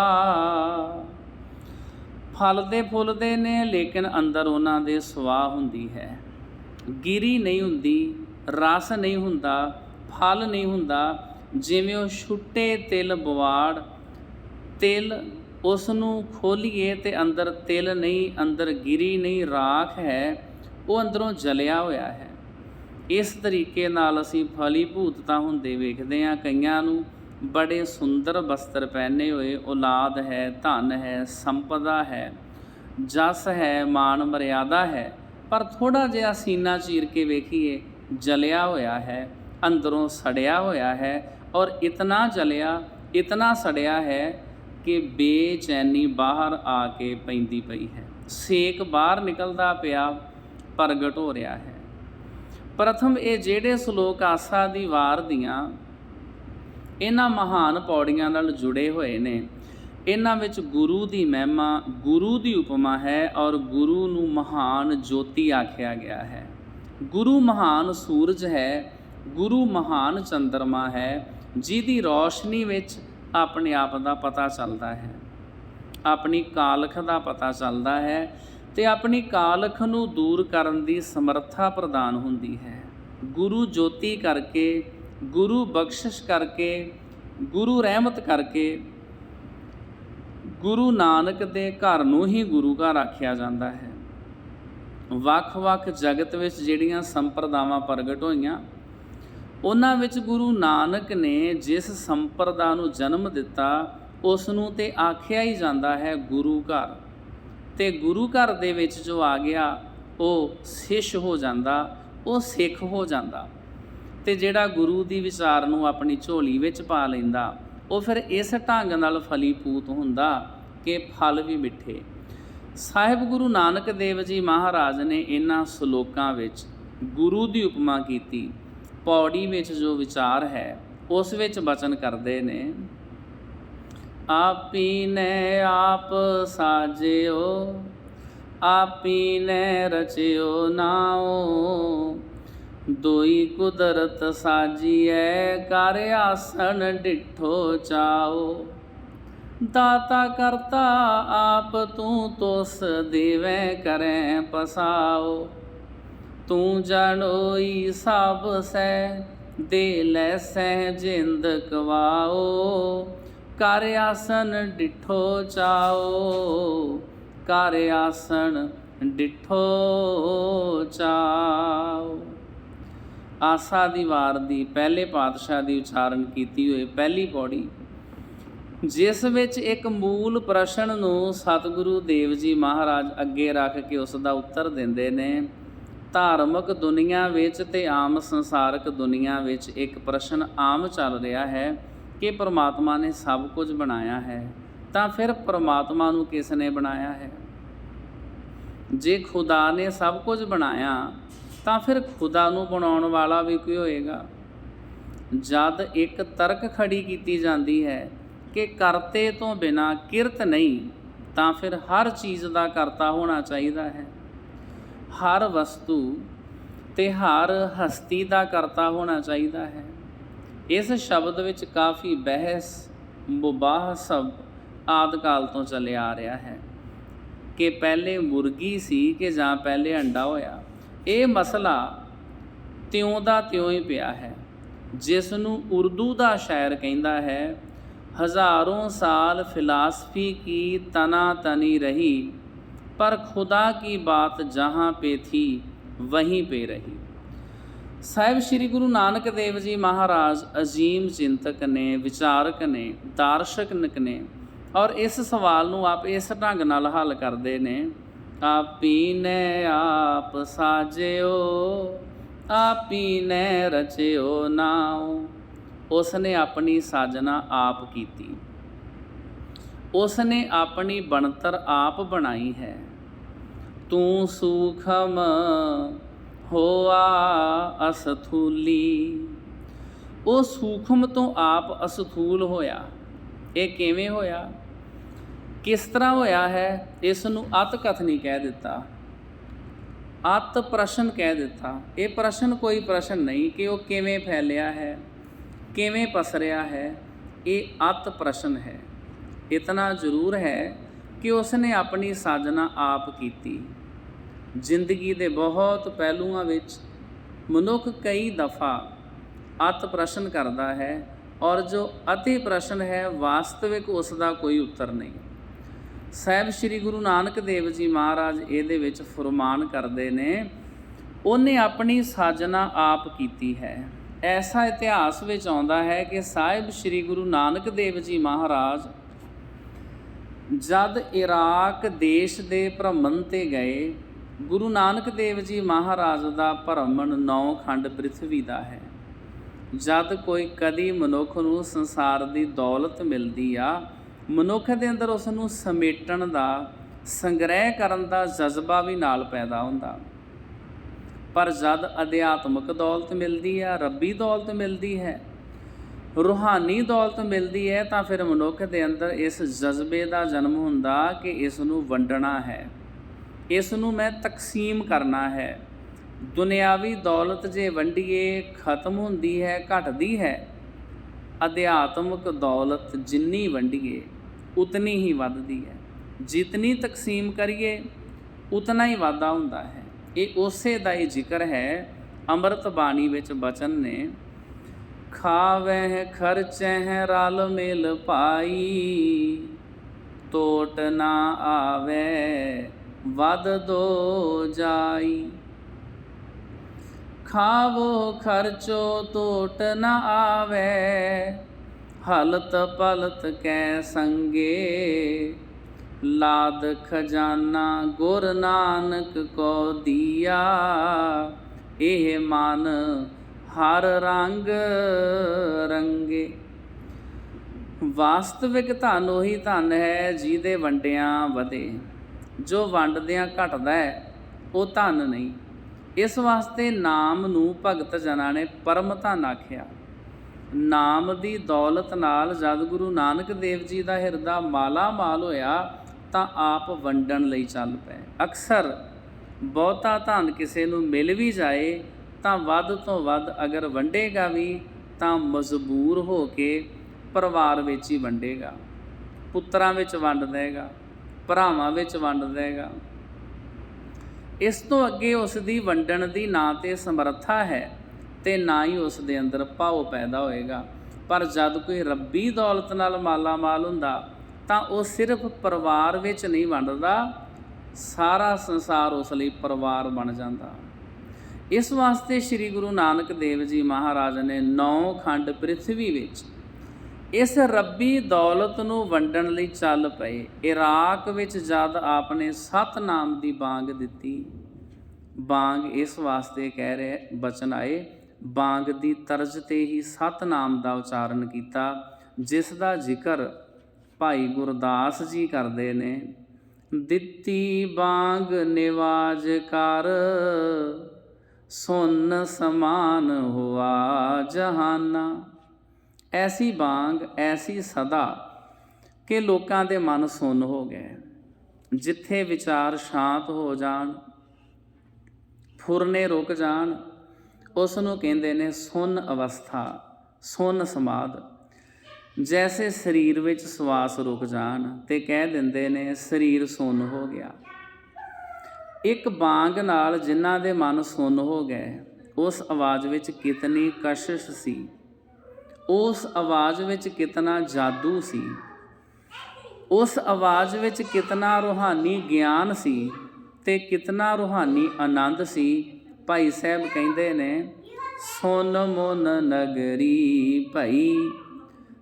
ਫਲਦੇ ਫੁੱਲਦੇ ਨੇ, ਲੇਕਿਨ ਅੰਦਰ ਉਹਨਾਂ ਦੇ ਸਵਾਹ ਹੁੰਦੀ ਹੈ। ਗਿਰੀ ਨਹੀਂ ਹੁੰਦੀ, ਰਸ ਨਹੀਂ ਹੁੰਦਾ, ਫਲ ਨਹੀਂ ਹੁੰਦਾ, ਜਿਵੇਂ ਉਹ ਛੁੱਟੇ ਤਿਲ ਬਵਾੜ ਤਿਲ ਉਸ ਨੂੰ ਖੋਲੀਏ ਤੇ ਅੰਦਰ ਤਿਲ ਨਹੀਂ, ਅੰਦਰ ਗਿਰੀ ਨਹੀਂ, ਰਾਖ ਹੈ, ਉਹ ਅੰਦਰੋਂ ਜਲਿਆ ਹੋਇਆ ਹੈ। ਇਸ ਤਰੀਕੇ ਨਾਲ ਅਸੀਂ ਫਲੀਭੂਤਤਾ ਹੁੰਦੇ ਵੇਖਦੇ ਹਾਂ, ਕਈਆਂ ਨੂੰ ਬੜੇ ਸੁੰਦਰ ਬਸਤਰ ਪਹਿਨੇ ਹੋਏ, ਔਲਾਦ ਹੈ, ਧਨ ਹੈ, ਸੰਪਦਾ ਹੈ, ਜਸ ਹੈ ਮਾਨ ਮਰਿਆਦਾ ਹੈ, ਪਰ ਥੋੜਾ ਜਿਹਾ ਸੀਨਾ ਚੀਰ ਕੇ ਵੇਖੀਏ, ਜਲਿਆ ਹੋਇਆ ਹੈ, ਅੰਦਰੋਂ ਸੜਿਆ ਹੋਇਆ ਹੈ ਔਰ ਇਤਨਾ ਜਲਿਆ, ਇਤਨਾ ਸੜਿਆ ਹੈ ਕਿ ਬੇਚੈਨੀ ਬਾਹਰ ਆ ਕੇ ਪੈਂਦੀ ਪਈ ਹੈ। ਸੇਕ ਬਾਹਰ ਨਿਕਲਦਾ ਪਿਆ, ਪ੍ਰਗਟ ਹੋ ਰਿਹਾ ਹੈ। ਪ੍ਰਥਮ ਇਹ ਜਿਹੜੇ ਸ਼ਲੋਕ ਆਸਾ ਦੀ ਵਾਰ ਦੀਆਂ ਇਹਨਾਂ ਮਹਾਨ ਪੌੜੀਆਂ ਨਾਲ ਜੁੜੇ ਹੋਏ ਨੇ, ਇਹਨਾਂ ਵਿੱਚ ਗੁਰੂ ਦੀ ਮਹਿਮਾ, ਗੁਰੂ ਦੀ ਉਪਮਾ ਹੈ ਔਰ ਗੁਰੂ ਨੂੰ ਮਹਾਨ ਜੋਤੀ ਆਖਿਆ ਗਿਆ ਹੈ। ਗੁਰੂ ਮਹਾਨ ਸੂਰਜ ਹੈ, ਗੁਰੂ ਮਹਾਨ ਚੰਦਰਮਾ ਹੈ, ਜਿਹਦੀ ਰੌਸ਼ਨੀ ਵਿੱਚ ਆਪਣੇ ਆਪ ਦਾ ਪਤਾ ਚੱਲਦਾ ਹੈ। ਆਪਣੀ ਕਾਲਖ ਦਾ ਪਤਾ ਚੱਲਦਾ ਹੈ ਤੇ ਆਪਣੀ ਕਾਲਖ ਨੂੰ ਦੂਰ ਕਰਨ ਦੀ ਸਮਰੱਥਾ ਪ੍ਰਦਾਨ ਹੁੰਦੀ ਹੈ। ਗੁਰੂ ਜੋਤੀ ਕਰਕੇ, ਗੁਰੂ ਬਖਸ਼ਿਸ਼ ਕਰਕੇ, ਗੁਰੂ ਰਹਿਮਤ ਕਰਕੇ, ਗੁਰੂ ਨਾਨਕ ਦੇ ਘਰ ਨੂੰ ਹੀ ਗੁਰੂ ਘਰ ਆਖਿਆ ਜਾਂਦਾ ਹੈ। ਵੱਖ-ਵੱਖ ਜਗਤ ਵਿੱਚ ਜਿਹੜੀਆਂ ਸੰਪਰਦਾਵਾਂ ਪ੍ਰਗਟ ਹੋਈਆਂ ਉਹਨਾਂ ਵਿੱਚ ਗੁਰੂ ਨਾਨਕ ਨੇ ਜਿਸ ਸੰਪਰਦਾ ਨੂੰ ਜਨਮ ਦਿੱਤਾ, ਉਸ ਨੂੰ ਤੇ ਆਖਿਆ ਹੀ ਜਾਂਦਾ ਹੈ ਗੁਰੂ ਘਰ। ਤੇ ਗੁਰੂ ਘਰ ਦੇ ਵਿੱਚ ਜੋ ਆ ਗਿਆ, ਉਹ ਸਿਸ਼ ਹੋ ਜਾਂਦਾ, ਉਹ ਸਿੱਖ ਹੋ ਜਾਂਦਾ। ਤੇ ਜਿਹੜਾ ਗੁਰੂ ਦੀ ਵਿਚਾਰ ਨੂੰ ਆਪਣੀ ਝੋਲੀ ਵਿੱਚ ਪਾ ਲੈਂਦਾ, ਉਹ ਫਿਰ ਇਸ ਢੰਗ ਨਾਲ ਫਲੀਪੂਤ ਹੁੰਦਾ ਕਿ ਫਲ ਵੀ ਮਿੱਠੇ। ਸਾਹਿਬ ਗੁਰੂ ਨਾਨਕ ਦੇਵ ਜੀ ਮਹਾਰਾਜ ਨੇ ਇਹਨਾਂ ਸ਼ਲੋਕਾਂ ਵਿੱਚ ਗੁਰੂ ਦੀ ਉਪਮਾ ਕੀਤੀ। ਪੌੜੀ ਵਿੱਚ ਜੋ ਵਿਚਾਰ ਹੈ, ਉਸ ਵਿੱਚ ਬਚਨ ਕਰਦੇ ਨੇ ਆਪੀ ਨੇ ਆਪ ਸਾਜਿਓ ਆਪੀ ਨੇ ਰਚਿਓ ਨਾਉ, ਦੋਈ ਕੁਦਰਤ ਸਾਜੀਐ, ਕਰ ਆਸਣ ਡਿਠੋ ਚਾਓ ਦਾਤਾ ਕਰਤਾ ਆਪ ਤੂੰ ਤੋਸ ਦੇਵੈ ਕਰੈ ਪਸਾਓ ਤੂੰ ਜਾਣੋਈ ਸਭ ਸੈ, ਦੇ ਲੈ ਸਹਿ ਜਿੰਦ ਕਵਾਓ ਕਰ ਆਸਨ ਡਿਠੋ ਚਾਓ, ਕਰ ਆਸਨ ਡਿਠੋ ਚਾਓ। ਆਸਾ ਦੀ ਵਾਰ ਦੀ ਪਹਿਲੇ ਪਾਤਸ਼ਾਹ ਦੀ ਉਚਾਰਨ ਕੀਤੀ ਹੋਈ ਪਹਿਲੀ ਪੌੜੀ, ਜਿਸ ਵਿੱਚ ਇੱਕ ਮੂਲ ਪ੍ਰਸ਼ਨ ਨੂੰ ਸਤਿਗੁਰੂ ਦੇਵ ਜੀ ਮਹਾਰਾਜ ਅੱਗੇ ਰੱਖ ਕੇ ਉਸ ਦਾ ਉੱਤਰ ਦਿੰਦੇ ਨੇ। ਧਾਰਮਿਕ ਦੁਨੀਆ ਵਿੱਚ ਤੇ ਆਮ ਸੰਸਾਰਿਕ ਦੁਨੀਆ ਵਿੱਚ ਇੱਕ ਪ੍ਰਸ਼ਨ ਆਮ ਚੱਲ ਰਿਹਾ ਹੈ ਕਿ ਪ੍ਰਮਾਤਮਾ ਨੇ ਸਭ ਕੁਝ ਬਣਾਇਆ ਹੈ, ਤਾਂ ਫਿਰ ਪ੍ਰਮਾਤਮਾ ਨੂੰ ਕਿਸ ਨੇ ਬਣਾਇਆ ਹੈ? ਜੇ ਖੁਦਾ ਨੇ ਸਭ ਕੁਝ ਬਣਾਇਆ, ਤਾਂ ਫਿਰ ਖੁਦਾ ਨੂੰ ਬਣਾਉਣ ਵਾਲਾ ਵੀ ਕੋਈ ਹੋਏਗਾ? ਜਦ ਇੱਕ ਤਰਕ ਖੜੀ ਕੀਤੀ ਜਾਂਦੀ ਹੈ ਕਿ ਕਰਤੇ ਤੋਂ ਬਿਨਾ ਕਿਰਤ ਨਹੀਂ, ਤਾਂ ਫਿਰ ਹਰ ਚੀਜ਼ ਦਾ ਕਰਤਾ ਹੋਣਾ ਚਾਹੀਦਾ ਹੈ। ਹਰ ਵਸਤੂ ਤੇ ਹਰ ਹਸਤੀ ਦਾ ਕਰਤਾ ਹੋਣਾ ਚਾਹੀਦਾ ਹੈ। ਇਸ ਸ਼ਬਦ ਵਿੱਚ ਕਾਫੀ ਬਹਿਸ, ਮੁਬਾਹ ਸਭ ਆਦਕਾਲ ਤੋਂ ਚੱਲੇ ਆ ਰਿਹਾ ਹੈ। ਕਿ ਪਹਿਲੇ ਮੁਰਗੀ ਸੀ ਕਿ ਜਾਂ ਪਹਿਲੇ ਅੰਡਾ ਹੋਇਆ, ਇਹ ਮਸਲਾ ਤਿਉਂ ਦਾ ਤਿਉਂ ਹੀ ਪਿਆ ਹੈ। ਜਿਸ ਨੂੰ ਉਰਦੂ ਦਾ ਸ਼ਾਇਰ ਕਹਿੰਦਾ ਹੈ, ਹਜ਼ਾਰੋਂ ਸਾਲ ਫਿਲਾਸਫੀ ਕੀ ਤਨਾ ਤਨੀ ਰਹੀ ਪਰ ਖੁਦਾ ਕੀ ਬਾਤ ਜਹਾਂ ਪੇ ਥੀ, ਵਹੀਂ ਪੇ ਰਹੀ। ਸਾਹਿਬ ਸ੍ਰੀ ਗੁਰੂ ਨਾਨਕ ਦੇਵ ਜੀ ਮਹਾਰਾਜ ਅਜ਼ੀਮ ਚਿੰਤਕ ਨੇ, ਵਿਚਾਰਕ ਨੇ ਦਾਰਸ਼ਨਿਕ ਨੇ ਔਰ ਇਸ ਸਵਾਲ ਨੂੰ ਆਪ ਇਸ ਢੰਗ ਨਾਲ ਹੱਲ ਕਰਦੇ ਨੇ ਆਪੀ ਨੇ ਆਪ ਸਾਜਿਓ ਆਪੀ ਨੇ ਰਚਿਓ ਨਾਉ। ਉਸ ਨੇ ਆਪਣੀ ਸਾਜਨਾ ਆਪ ਕੀਤੀ। ਉਸ ਨੇ ਆਪਣੀ ਬਣਤਰ ਆਪ ਬਣਾਈ ਹੈ। ਤੂੰ ਸੂਖਮ ਹੋਆ ਅਸਥੂਲੀ। ਉਹ ਸੂਖਮ ਤੋਂ ਆਪ ਅਸਥੂਲ ਹੋਇਆ। ਇਹ ਕਿਵੇਂ ਹੋਇਆ? ਕਿਸ ਤਰ੍ਹਾਂ ਹੋਇਆ ਹੈ? ਇਸ ਨੂੰ ਅਤ ਕਥਨੀ ਕਹਿ ਦਿੱਤਾ। ਅਤ ਪ੍ਰਸ਼ਨ ਕਹਿ ਦਿੱਤਾ। ਇਹ ਪ੍ਰਸ਼ਨ ਕੋਈ ਪ੍ਰਸ਼ਨ ਨਹੀਂ ਕਿ ਉਹ ਕਿਵੇਂ ਫੈਲਿਆ ਹੈ, ਕਿਵੇਂ ਪਸਰਿਆ ਹੈ। ਇਹ ਅਤ ਪ੍ਰਸ਼ਨ ਹੈ। ਇਤਨਾ ਜ਼ਰੂਰ ਹੈ ਕਿ ਉਸ ਨੇ ਆਪਣੀ ਸਾਜਨਾ ਆਪ ਕੀਤੀ। ਜ਼ਿੰਦਗੀ ਦੇ ਬਹੁਤ ਪਹਿਲੂਆਂ ਵਿੱਚ ਮਨੁੱਖ ਕਈ ਦਫਾ ਅਤ ਪ੍ਰਸ਼ਨ ਕਰਦਾ ਹੈ ਔਰ ਜੋ ਅਤੀ ਪ੍ਰਸ਼ਨ ਹੈ ਵਾਸਤਵਿਕ ਉਸ ਦਾ ਕੋਈ ਉੱਤਰ ਨਹੀਂ। ਸਾਹਿਬ ਸ੍ਰੀ ਗੁਰੂ ਨਾਨਕ ਦੇਵ ਜੀ ਮਹਾਰਾਜ ਇਹਦੇ ਵਿੱਚ ਫਰਮਾਨ ਕਰਦੇ ਨੇ, ਉਹਨੇ ਆਪਣੀ ਸਾਜਨਾ ਆਪ ਕੀਤੀ ਹੈ। ਐਸਾ ਇਤਿਹਾਸ ਵਿੱਚ ਆਉਂਦਾ ਹੈ ਕਿ ਸਾਹਿਬ ਸ੍ਰੀ ਗੁਰੂ ਨਾਨਕ ਦੇਵ ਜੀ ਮਹਾਰਾਜ ਜਦ ਇਰਾਕ ਦੇਸ਼ ਦੇ ਭ੍ਰਮਣ ਤੇ ਗਏ, ਗੁਰੂ ਨਾਨਕ ਦੇਵ ਜੀ ਮਹਾਰਾਜ ਦਾ ਭ੍ਰਮਣ ਨੌ ਖੰਡ ਪ੍ਰithvi ਦਾ ਹੈ। ਜਦ ਕੋਈ ਕਦੀ ਮਨੁੱਖ ਨੂੰ ਸੰਸਾਰ ਦੀ ਦੌਲਤ ਮਿਲਦੀ ਆ, ਮਨੁੱਖ ਦੇ ਅੰਦਰ ਉਸ ਨੂੰ ਸਮੇਟਣ ਦਾ, ਸੰਗ੍ਰਹਿ ਕਰਨ ਦਾ ਜਜ਼ਬਾ ਵੀ ਨਾਲ ਪੈਦਾ ਹੁੰਦਾ। ਪਰ ਜਦ ਅਧਿਆਤਮਕ ਦੌਲਤ ਮਿਲਦੀ ਆ, ਰੱਬੀ ਦੌਲਤ ਮਿਲਦੀ ਹੈ ਰੂਹਾਨੀ ਦੌਲਤ ਮਿਲਦੀ ਹੈ, ਤਾਂ ਫਿਰ ਮਨੁੱਖ ਦੇ ਅੰਦਰ ਇਸ ਜਜ਼ਬੇ ਦਾ ਜਨਮ ਹੁੰਦਾ ਕਿ ਇਸ ਨੂੰ ਵੰਡਣਾ ਹੈ। ਇਸ ਨੂੰ ਮੈਂ ਤਕਸੀਮ ਕਰਨਾ ਹੈ। ਦੁਨਿਆਵੀ ਦੌਲਤ ਜੇ ਵੰਡੀਏ, ਖਤਮ ਹੁੰਦੀ ਹੈ, ਘਟਦੀ ਹੈ। ਅਧਿਆਤਮਕ ਦੌਲਤ ਜਿੰਨੀ ਵੰਡੀਏ, ਉਤਨੀ ਹੀ ਵੱਧਦੀ ਹੈ। ਜਿਤਨੀ ਤਕਸੀਮ ਕਰੀਏ, ਉਤਨਾ ਹੀ ਵਾਧਾ ਹੁੰਦਾ ਹੈ। ਇਹ ਉਸੇ ਦਾ ਹੀ ਜ਼ਿਕਰ ਹੈ, ਅੰਮ੍ਰਿਤ ਬਾਣੀ ਵਿੱਚ ਬਚਨ ਨੇ। ਖਾਵਹਿ ਖਰਚਹਿ ਰਲ ਮਿਲ ਪਾਈ। ਟੋਟ ਨਾ ਆਵੇ ਵਦ ਦੋ ਜਾਈ। ਖਾਵੋ ਖਰਚੋ ਟੋਟ ਨਾ ਆਵੇ ਹਲਤ ਪਲਤ ਕੈ ਸੰਗੇ। ਲਾਦ ਖਜ਼ਾਨਾ ਗੁਰ ਨਾਨਕ ਕੋ ਦੀਆ, ਇਹ ਮਨ ਹਰ ਰੰਗ ਰੰਗੇ। ਵਾਸਤਵਿਕ ਧਨ ਉਹੀ ਧਨ ਹੈ ਜਿਹਦੇ ਵੰਡਿਆਂ ਵਧੇ। ਜੋ ਵੰਡਦਿਆਂ ਘਟਦਾ ਹੈ, ਉਹ ਧਨ ਨਹੀਂ। ਇਸ ਵਾਸਤੇ ਨਾਮ ਨੂੰ ਭਗਤ ਜਨਾਂ ਨੇ ਪਰਮ ਧਨ ਆਖਿਆ। ਨਾਮ ਦੀ ਦੌਲਤ ਨਾਲ ਜਦ ਗੁਰੂ ਨਾਨਕ ਦੇਵ ਜੀ ਦਾ ਹਿਰਦਾ ਮਾਲਾ ਮਾਲ ਹੋਇਆ, ਤਾਂ ਆਪ ਵੰਡਣ ਲਈ ਚੱਲ ਪਏ। ਅਕਸਰ ਬਹੁਤਾ ਧਨ ਕਿਸੇ ਨੂੰ ਮਿਲ ਵੀ ਜਾਏ ਤਾਂ ਵੱਧ ਤੋਂ ਵੱਧ ਅਗਰ ਵੰਡੇਗਾ ਵੀ, ਤਾਂ ਮਜਬੂਰ ਹੋ ਕੇ ਪਰਿਵਾਰ ਵਿੱਚ ਹੀ ਵੰਡੇਗਾ। ਪੁੱਤਰਾਂ ਵਿੱਚ ਵੰਡ ਦੇਗਾ, ਭਰਾਵਾਂ ਵਿੱਚ ਵੰਡ ਦੇਗਾ। ਇਸ ਤੋਂ ਅੱਗੇ ਉਸ ਦੀ ਵੰਡਣ ਦੀ ਨਾ ਤੇ ਸਮਰੱਥਾ ਹੈ ਤੇ ਨਾ ਹੀ ਉਸ ਦੇ ਅੰਦਰ ਭਾਵ ਪੈਦਾ ਹੋਏਗਾ। ਪਰ ਜਦ ਕੋਈ ਰੱਬੀ ਦੌਲਤ ਨਾਲ ਮਾਲਾ ਮਾਲ ਹੁੰਦਾ, ਤਾਂ ਉਹ ਸਿਰਫ ਪਰਿਵਾਰ ਵਿੱਚ ਨਹੀਂ ਵੰਡਦਾ, ਸਾਰਾ ਸੰਸਾਰ ਉਸ ਲਈ ਪਰਿਵਾਰ ਬਣ ਜਾਂਦਾ। ਇਸ ਵਾਸਤੇ ਸ੍ਰੀ ਗੁਰੂ ਨਾਨਕ ਦੇਵ ਜੀ ਮਹਾਰਾਜ ਨੇ ਨੌ ਖੰਡ ਪ੍ਰithvi ਵਿੱਚ ਇਸ ਰੱਬੀ ਦੌਲਤ ਨੂੰ ਵੰਡਣ ਲਈ ਚੱਲ ਪਏ। ਇਰਾਕ ਵਿੱਚ ਜਦ ਆਪਨੇ ਸਤ ਨਾਮ ਦੀ ਬਾਗ ਦਿੱਤੀ, ਬਾਗ ਇਸ ਵਾਸਤੇ ਕਹਿ ਰਹੇ, ਬਚਨ ਆਏ, ਬਾਗ ਦੀ ਤਰਜ਼ ਤੇ ਹੀ ਸਤ ਨਾਮ ਦਾ ਉਚਾਰਨ ਕੀਤਾ, ਜਿਸ ਦਾ ਜ਼ਿਕਰ ਭਾਈ ਗੁਰਦਾਸ ਜੀ ਕਰਦੇ ਨੇ। ਦਿੱਤੀ ਬਾਗ ਨਿਵਾਜ ਕਰ ਸੁਨ ਸਮਾਨ ਹੁਆ ਜਹਾਨਾ। ਐਸੀ ਬਾਗ, ਐਸੀ ਸਦਾ ਕਿ ਲੋਕਾਂ ਦੇ ਮਨ ਸੁਨ ਹੋ ਗਏ। ਜਿੱਥੇ ਵਿਚਾਰ ਸ਼ਾਂਤ ਹੋ ਜਾਣ, ਫੁਰਨੇ ਰੁਕ ਜਾਣ ਉਸ ਨੂੰ ਕਹਿੰਦੇ ਨੇ ਸੁੰਨ ਅਵਸਥਾ, ਸੁੰਨ ਸਮਾਦ। ਜੈਸੇ ਸਰੀਰ ਵਿੱਚ ਸਵਾਸ ਰੁਕ ਜਾਣ ਤੇ ਕਹਿ ਦਿੰਦੇ ਨੇ ਸਰੀਰ ਸੁਨ ਹੋ ਗਿਆ। ਇੱਕ ਬਾਂਗ ਨਾਲ ਜਿਨ੍ਹਾਂ ਦੇ ਮਨ ਸੁੰਨ ਹੋ ਗਏ, ਉਸ ਆਵਾਜ਼ ਵਿੱਚ ਕਿਤਨੀ ਕਸ਼ਿਸ਼ ਸੀ। ਉਸ ਆਵਾਜ਼ ਵਿੱਚ ਕਿਤਨਾ ਜਾਦੂ ਸੀ। ਉਸ ਆਵਾਜ਼ ਵਿੱਚ ਕਿਤਨਾ ਰੂਹਾਨੀ ਗਿਆਨ ਸੀ ਤੇ ਕਿਤਨਾ ਰੂਹਾਨੀ ਆਨੰਦ ਸੀ, ਭਾਈ ਸਾਹਿਬ ਕਹਿੰਦੇ ਨੇ, ਸੁਨ ਮਨ ਨਗਰੀ ਭਈ।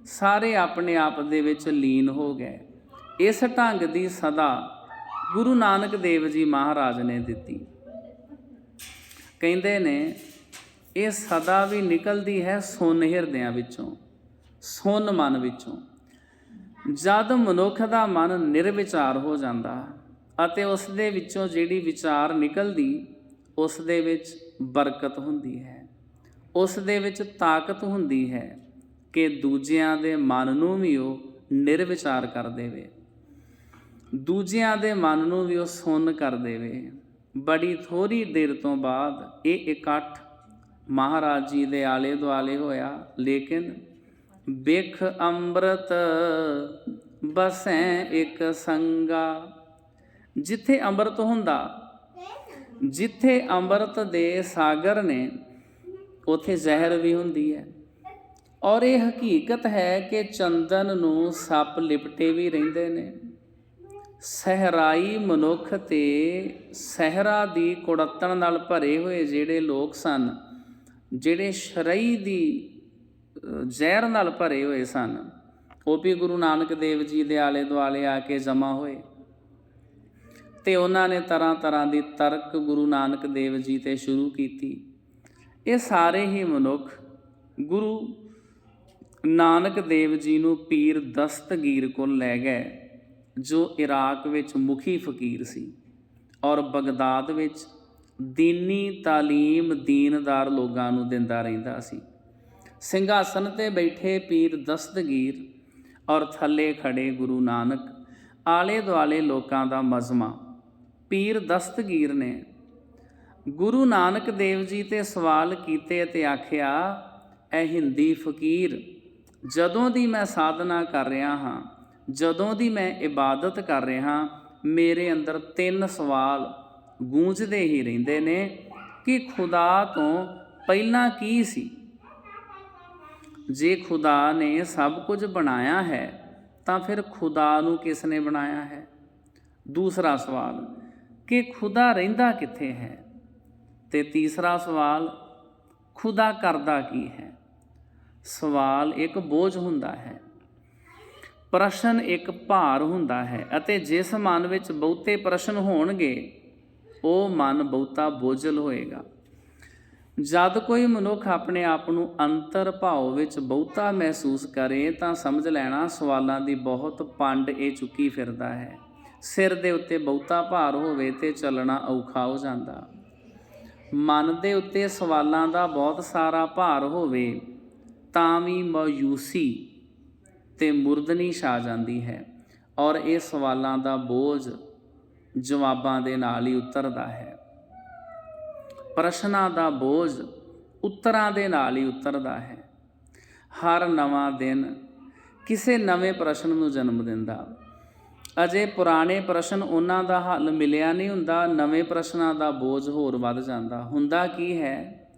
ਸਾਰੇ ਆਪਣੇ ਆਪ ਦੇ ਵਿੱਚ ਲੀਨ ਹੋ ਗਏ। ਇਸ ਢੰਗ ਦੀ ਸਦਾ ਗੁਰੂ ਨਾਨਕ ਦੇਵ ਜੀ ਮਹਾਰਾਜ ਨੇ ਦਿੱਤੀ। ਕਹਿੰਦੇ ਨੇ, ਇਹ ਸਦਾ ਵੀ ਨਿਕਲਦੀ ਹੈ ਸੁੰਨ ਹਿਰਦਿਆਂ ਵਿੱਚੋਂ, ਸੁੰਨ ਮਨ ਵਿੱਚੋਂ। ਜਦ ਮਨੁੱਖ ਦਾ ਮਨ ਨਿਰਵਿਚਾਰ ਹੋ ਜਾਂਦਾ ਅਤੇ ਉਸ ਦੇ ਵਿੱਚੋਂ ਜਿਹੜੀ ਵਿਚਾਰ ਨਿਕਲਦੀ ਉਸ ਦੇ ਵਿੱਚ ਬਰਕਤ ਹੁੰਦੀ ਹੈ। ਉਸ ਦੇ ਵਿੱਚ ਤਾਕਤ ਹੁੰਦੀ ਹੈ ਕਿ ਦੂਜਿਆਂ ਦੇ ਮਨ ਨੂੰ ਵੀ ਉਹ ਨਿਰਵਿਚਾਰ ਕਰ ਦੇਵੇ। ਦੂਜਿਆਂ ਦੇ ਮਨ ਨੂੰ ਵੀ ਉਹ ਸੁੰਨ ਕਰ ਦੇਵੇ। ਬੜੀ ਥੋੜੀ ਦੇਰ ਤੋਂ ਬਾਅਦ ਇਹ ਇਕੱਠ ਮਹਾਰਾਜ ਜੀ ਦੇ ਆਲੇ ਦੁਆਲੇ ਹੋਇਆ। ਲੇਕਿਨ ਬਿਖ ਅੰਮ੍ਰਿਤ ਬਸੈ ਇੱਕ ਸੰਗਾ। ਜਿੱਥੇ ਅੰਮ੍ਰਿਤ ਹੁੰਦਾ, ਜਿੱਥੇ ਅੰਮ੍ਰਿਤ ਦੇ ਸਾਗਰ ਨੇ, ਉਥੇ ਜ਼ਹਿਰ ਵੀ ਹੁੰਦੀ ਹੈ। ਔਰ ਇਹ ਹਕੀਕਤ ਹੈ ਕਿ ਚੰਦਨ ਨੂੰ ਸੱਪ ਲਿਪਟੇ ਵੀ ਰਹਿੰਦੇ ਨੇ। ਸਹਿਰਾਈ ਮਨੁੱਖ ਤੇ ਸਹਿਰਾ ਦੀ ਕੁੜੱਤਣ ਨਾਲ ਭਰੇ ਹੋਏ ਜਿਹੜੇ ਲੋਕ ਸਨ, ਜਿਹੜੇ ਸ਼ਰਈ ਦੀ ਜ਼ਹਿਰ ਨਾਲ ਭਰੇ ਹੋਏ ਸਨ, ਉਹ ਵੀ ਗੁਰੂ ਨਾਨਕ ਦੇਵ ਜੀ ਦੇ ਆਲੇ ਦੁਆਲੇ ਆ ਕੇ ਜਮਾ ਹੋਏ। ਤੇ ਉਹਨਾਂ ਨੇ ਤਰ੍ਹਾਂ ਤਰ੍ਹਾਂ ਦੀ ਤਰਕ ਗੁਰੂ ਨਾਨਕ ਦੇਵ ਜੀ ਤੇ ਸ਼ੁਰੂ ਕੀਤੀ। ਇਹ ਸਾਰੇ ਹੀ ਮਨੁੱਖ ਗੁਰੂ ਨਾਨਕ ਦੇਵ ਜੀ ਨੂੰ ਪੀਰ ਦਸਤਗੀਰ ਕੋਲ ਲੈ ਗਏ। ਜੋ ਇਰਾਕ ਵਿੱਚ ਮੁਖੀ ਫਕੀਰ ਸੀ ਔਰ ਬਗਦਾਦ ਵਿੱਚ ਦੀਨੀ ਤਾਲੀਮ ਦੀਨਦਾਰ ਲੋਕਾਂ ਨੂੰ ਦਿੰਦਾ ਰਹਿੰਦਾ ਸੀ। ਸਿੰਘਾਸਨ ਤੇ ਬੈਠੇ ਪੀਰ ਦਸਤਗੀਰ ਔਰ ਥੱਲੇ ਖੜੇ ਗੁਰੂ ਨਾਨਕ ਆਲੇ ਦੁਆਲੇ ਲੋਕਾਂ ਦਾ ਮਜ਼ਮਾ ਪੀਰ ਦਸਤਗੀਰ ਨੇ ਗੁਰੂ ਨਾਨਕ ਦੇਵ ਜੀ ਤੇ ਸਵਾਲ ਕੀਤੇ ਅਤੇ ਆਖਿਆ, ਐ ਹਿੰਦੀ ਫਕੀਰ, ਜਦੋਂ ਦੀ ਮੈਂ ਸਾਧਨਾ ਕਰ ਰਿਹਾ ਹਾਂ ਜਦੋਂ ਦੀ ਮੈਂ ਇਬਾਦਤ ਕਰ ਰਿਹਾ, ਮੇਰੇ ਅੰਦਰ ਤਿੰਨ ਸਵਾਲ ਗੂੰਜਦੇ ਹੀ ਰਹਿੰਦੇ ਨੇ ਕਿ ਖੁਦਾ ਤੋਂ ਪਹਿਲਾਂ ਕੀ ਸੀ? ਜੇ ਖੁਦਾ ਨੇ ਸਭ ਕੁਝ ਬਣਾਇਆ ਹੈ, ਤਾਂ ਫਿਰ ਖੁਦਾ ਨੂੰ ਕਿਸ ਨੇ ਬਣਾਇਆ ਹੈ? ਦੂਸਰਾ ਸਵਾਲ, ਕਿ ਖੁਦਾ ਰਹਿੰਦਾ ਕਿੱਥੇ ਹੈ? ਤੇ ਤੀਸਰਾ ਸਵਾਲ, ਖੁਦਾ ਕਰਦਾ ਕੀ ਹੈ? ਸਵਾਲ ਇੱਕ ਬੋਝ ਹੁੰਦਾ ਹੈ। ਪ੍ਰਸ਼ਨ ਇੱਕ ਭਾਰ ਹੁੰਦਾ ਹੈ ਅਤੇ ਜਿਸ ਮਨ ਵਿੱਚ ਬਹੁਤੇ ਪ੍ਰਸ਼ਨ ਹੋਣਗੇ, ਉਹ ਮਨ ਬਹੁਤਾ ਬੋਝਲ ਹੋਏਗਾ। ਜਦ ਕੋਈ ਮਨੁੱਖ ਆਪਣੇ ਆਪ ਨੂੰ ਅੰਤਰ ਭਾਵ ਵਿੱਚ ਬਹੁਤਾ ਮਹਿਸੂਸ ਕਰੇ, ਤਾਂ ਸਮਝ ਲੈਣਾ ਸਵਾਲਾਂ ਦੀ ਬਹੁਤ ਪੰਡ ਇਹ ਚੁੱਕੀ ਫਿਰਦਾ ਹੈ। ਸਿਰ ਦੇ ਉੱਤੇ ਬਹੁਤਾ ਭਾਰ ਹੋਵੇ ਤੇ ਚੱਲਣਾ ਔਖਾ ਹੋ ਜਾਂਦਾ। ਮਨ ਦੇ ਉੱਤੇ ਸਵਾਲਾਂ ਦਾ ਬਹੁਤ ਸਾਰਾ ਭਾਰ ਹੋਵੇ, ਤਾਂ ਵੀ ਮਾਯੂਸੀ ਤੇ ਮੁਰਦਨੀ ਛਾ ਜਾਂਦੀ ਹੈ ਔਰ ਇਹ ਸਵਾਲਾਂ ਦਾ ਬੋਝ ਜਵਾਬਾਂ ਦੇ ਨਾਲ ਹੀ ਉਤਰਦਾ ਹੈ। ਪ੍ਰਸ਼ਨਾਂ ਦਾ ਬੋਝ ਉੱਤਰਾਂ ਦੇ ਨਾਲ ਹੀ ਉਤਰਦਾ ਹੈ। ਹਰ ਨਵਾਂ ਦਿਨ ਕਿਸੇ ਨਵੇਂ ਪ੍ਰਸ਼ਨ ਨੂੰ ਜਨਮ ਦਿੰਦਾ। ਅਜੇ ਪੁਰਾਣੇ ਪ੍ਰਸ਼ਨ ਉਹਨਾਂ ਦਾ ਹੱਲ ਮਿਲਿਆ ਨਹੀਂ ਹੁੰਦਾ, ਨਵੇਂ ਪ੍ਰਸ਼ਨਾਂ ਦਾ ਬੋਝ ਹੋਰ ਵੱਧ ਜਾਂਦਾ। ਹੁੰਦਾ ਕੀ ਹੈ?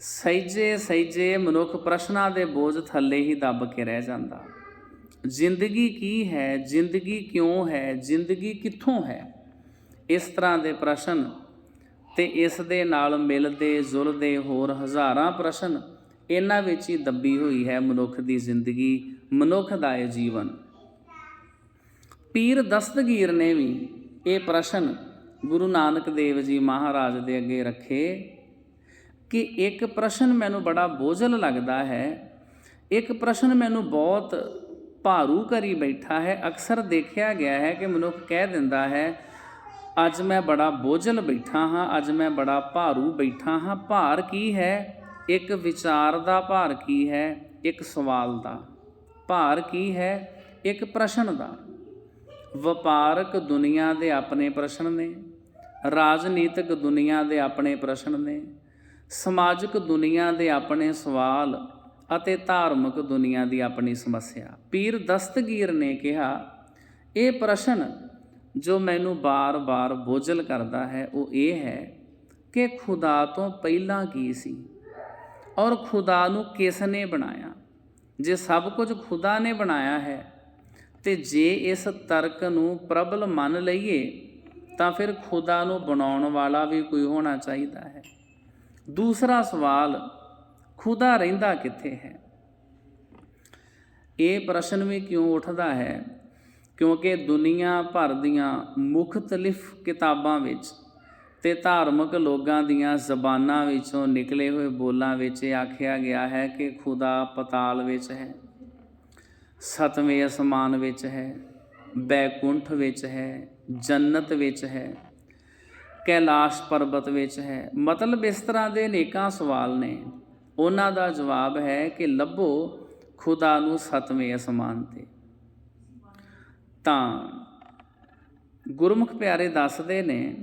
ਸਹਿਜੇ ਸਹਿਜੇ ਮਨੁੱਖ ਪ੍ਰਸ਼ਨਾਂ ਦੇ ਬੋਝ ਥੱਲੇ ਹੀ ਦੱਬ ਕੇ ਰਹਿ ਜਾਂਦਾ। ਜ਼ਿੰਦਗੀ ਕੀ ਹੈ, ਜ਼ਿੰਦਗੀ ਕਿਉਂ ਹੈ, ਜ਼ਿੰਦਗੀ ਕਿੱਥੋਂ ਹੈ? ਇਸ ਤਰ੍ਹਾਂ ਦੇ ਪ੍ਰਸ਼ਨ ਤੇ ਇਸ ਦੇ ਨਾਲ ਮਿਲਦੇ, ਜੁਲਦੇ ਹੋਰ ਹਜ਼ਾਰਾਂ ਪ੍ਰਸ਼ਨ ਇਹਨਾਂ ਵਿੱਚ ਹੀ ਦੱਬੀ ਹੋਈ ਹੈ ਮਨੁੱਖ ਦੀ ਜ਼ਿੰਦਗੀ, ਮਨੁੱਖ ਦਾ ਇਹ ਜੀਵਨ। ਪੀਰ ਦਸਤਗੀਰ ਨੇ ਵੀ ਇਹ ਪ੍ਰਸ਼ਨ ਗੁਰੂ ਨਾਨਕ ਦੇਵ ਜੀ ਮਹਾਰਾਜ ਦੇ ਅੱਗੇ ਰੱਖੇ ਕਿ ਇੱਕ ਪ੍ਰਸ਼ਨ ਮੈਨੂੰ ਬੜਾ ਬੋਝਲ ਲੱਗਦਾ ਹੈ, ਇੱਕ ਪ੍ਰਸ਼ਨ ਮੈਨੂੰ ਬਹੁਤ ਭਾਰੂ ਕਰੀ ਬੈਠਾ ਹੈ, ਅਕਸਰ ਦੇਖਿਆ ਗਿਆ ਹੈ ਕਿ ਮਨੁੱਖ ਕਹਿ ਦਿੰਦਾ ਹੈ, ਅੱਜ ਮੈਂ ਬੜਾ ਬੋਝਲ ਬੈਠਾ ਹਾਂ, ਅੱਜ ਮੈਂ ਬੜਾ ਭਾਰੂ ਬੈਠਾ ਹਾਂ। ਭਾਰ ਕੀ ਹੈ? ਇੱਕ ਵਿਚਾਰ ਦਾ ਭਾਰ ਕੀ ਹੈ? ਇੱਕ ਸਵਾਲ ਦਾ। ਭਾਰ ਕੀ ਹੈ? ਇੱਕ ਪ੍ਰਸ਼ਨ ਦਾ। ਵਪਾਰਕ ਦੁਨੀਆ ਦੇ ਆਪਣੇ ਪ੍ਰਸ਼ਨ ਨੇ, ਰਾਜਨੀਤਿਕ ਦੁਨੀਆ ਦੇ ਆਪਣੇ ਪ੍ਰਸ਼ਨ ਨੇ, ਸਮਾਜਿਕ ਦੁਨੀਆ ਦੇ ਆਪਣੇ ਸਵਾਲ ਅਤੇ ਧਾਰਮਿਕ ਦੁਨੀਆ ਦੀ ਆਪਣੀ ਸਮੱਸਿਆ। ਪੀਰ ਦਸਤਗੀਰ ਨੇ ਕਿਹਾ, ਇਹ ਪ੍ਰਸ਼ਨ ਜੋ ਮੈਨੂੰ ਬਾਰ-ਬਾਰ ਬੋਝਲ ਕਰਦਾ ਹੈ, ਉਹ ਇਹ ਹੈ ਕਿ ਖੁਦਾ ਤੋਂ ਪਹਿਲਾਂ ਕੀ ਸੀ ਔਰ ਖੁਦਾ ਨੂੰ ਕਿਸ ਨੇ ਬਣਾਇਆ? ਜੇ ਸਭ ਕੁਝ ਖੁਦਾ ਨੇ ਬਣਾਇਆ ਹੈ, ਤੇ ਜੇ ਇਸ ਤਰਕ ਨੂੰ ਪ੍ਰਬਲ ਮੰਨ ਲਈਏ, ਤਾਂ ਫਿਰ ਖੁਦਾ ਨੂੰ ਬਣਾਉਣ ਵਾਲਾ ਵੀ ਕੋਈ ਹੋਣਾ ਚਾਹੀਦਾ ਹੈ। ਦੂਸਰਾ ਸਵਾਲ ਖੁਦਾ ਰਹਿੰਦਾ ਕਿੱਥੇ ਹੈ? ਇਹ ਪ੍ਰਸ਼ਨ ਵੀ ਕਿਉਂ ਉੱਠਦਾ ਹੈ? ਕਿਉਂਕਿ ਦੁਨੀਆ ਭਰ ਦੀਆਂ ਮੁxtਲਿਫ ਕਿਤਾਬਾਂ ਵਿੱਚ ਤੇ ਧਾਰਮਿਕ ਲੋਕਾਂ ਦੀਆਂ ਜ਼ਬਾਨਾਂ ਵਿੱਚੋਂ ਨਿਕਲੇ ਹੋਏ ਬੋਲਾਂ ਵਿੱਚ ਇਹ ਆਖਿਆ ਗਿਆ ਹੈ ਕਿ ਖੁਦਾ ਪਤਾਲ ਵਿੱਚ ਹੈ, ਸਤਵੇਂ ਅਸਮਾਨ ਵਿੱਚ ਹੈ, ਬੈਕੁੰਠ ਵਿੱਚ ਹੈ, ਜੰਨਤ ਵਿੱਚ ਹੈ, ਕੈਲਾਸ਼ ਪਰਬਤ ਵਿੱਚ ਹੈ। ਮਤਲਬ ਇਸ ਤਰ੍ਹਾਂ ਦੇ ਅਨੇਕਾਂ ਸਵਾਲ ਨੇ। ਉਹਨਾਂ ਦਾ ਜਵਾਬ ਹੈ ਕਿ ਲੱਭੋ ਖੁਦਾ ਨੂੰ ਸਤਵੇਂ ਅਸਮਾਨ ਤੇ। ਤਾਂ ਗੁਰਮੁਖ ਪਿਆਰੇ ਦੱਸਦੇ ਨੇ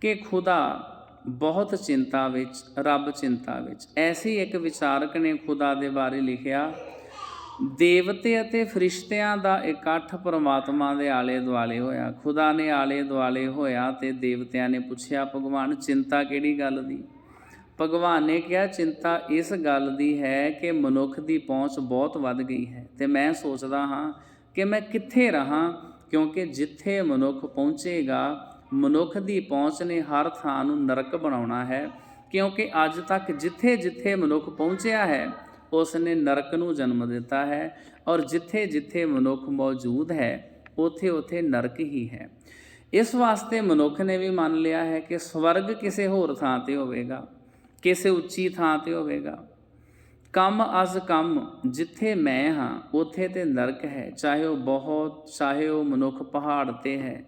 ਕਿ ਖੁਦਾ ਬਹੁਤ ਚਿੰਤਾ ਵਿੱਚ, ਰੱਬ ਚਿੰਤਾ ਵਿੱਚ। ਐਸੀ ਇੱਕ ਵਿਚਾਰਕ ਨੇ ਖੁਦਾ ਦੇ ਬਾਰੇ ਲਿਖਿਆ, ਦੇਵਤੇ ਅਤੇ ਫਰਿਸ਼ਤਿਆਂ ਦਾ ਇਕੱਠ ਪਰਮਾਤਮਾ ਦੇ ਆਲੇ ਦੁਆਲੇ ਹੋਇਆ। ਖੁਦਾ ਨੇ ਆਲੇ ਦੁਆਲੇ ਹੋਇਆ ਤੇ ਦੇਵਤਿਆਂ ਨੇ ਪੁੱਛਿਆ, ਭਗਵਾਨ, ਚਿੰਤਾ ਕਿਹੜੀ ਗੱਲ ਦੀ? ਭਗਵਾਨ ਨੇ ਕਿਹਾ, ਚਿੰਤਾ ਇਸ ਗੱਲ ਦੀ ਹੈ ਕਿ ਮਨੁੱਖ ਦੀ ਪਹੁੰਚ ਬਹੁਤ ਵੱਧ ਗਈ ਹੈ। ਤੇ ਮੈਂ ਸੋਚਦਾ ਹਾਂ ਕਿ ਮੈਂ ਕਿੱਥੇ ਰਹਾ, ਕਿਉਂਕਿ ਜਿੱਥੇ ਮਨੁੱਖ ਪਹੁੰਚੇਗਾ, ਮਨੁੱਖ ਦੀ ਪਹੁੰਚ ਨੇ ਹਰ ਥਾਂ ਨੂੰ ਨਰਕ ਬਣਾਉਣਾ ਹੈ, ਕਿਉਂਕਿ ਅੱਜ ਤੱਕ ਜਿੱਥੇ ਜਿੱਥੇ ਮਨੁੱਖ ਪਹੁੰਚਿਆ ਹੈ ਉਸ ਨੇ ਨਰਕ ਨੂੰ ਜਨਮ ਦਿੱਤਾ ਹੈ ਔਰ ਜਿੱਥੇ ਜਿੱਥੇ ਮਨੁੱਖ ਮੌਜੂਦ ਹੈ ਉਥੇ ਉਥੇ ਨਰਕ ਹੀ ਹੈ। ਇਸ ਵਾਸਤੇ ਮਨੁੱਖ ਨੇ ਵੀ ਮੰਨ ਲਿਆ ਹੈ ਕਿ ਸਵਰਗ ਕਿਸੇ ਹੋਰ ਥਾਂ ਤੇ ਹੋਵੇਗਾ। ਕਿਸੇ ਉੱਚੀ ਥਾਂ ਤੇ ਹੋਵੇਗਾ। ਕੰਮ ਅਜ਼ ਕੰਮ, ਜਿੱਥੇ ਮੈਂ ਹਾਂ, ਉਥੇ ਤੇ ਨਰਕ ਹੈ। ਚਾਹੇ ਉਹ ਬਹੁਤ, ਚਾਹੇ ਉਹ ਮਨੁੱਖ ਪਹਾੜ ਤੇ ਹੈ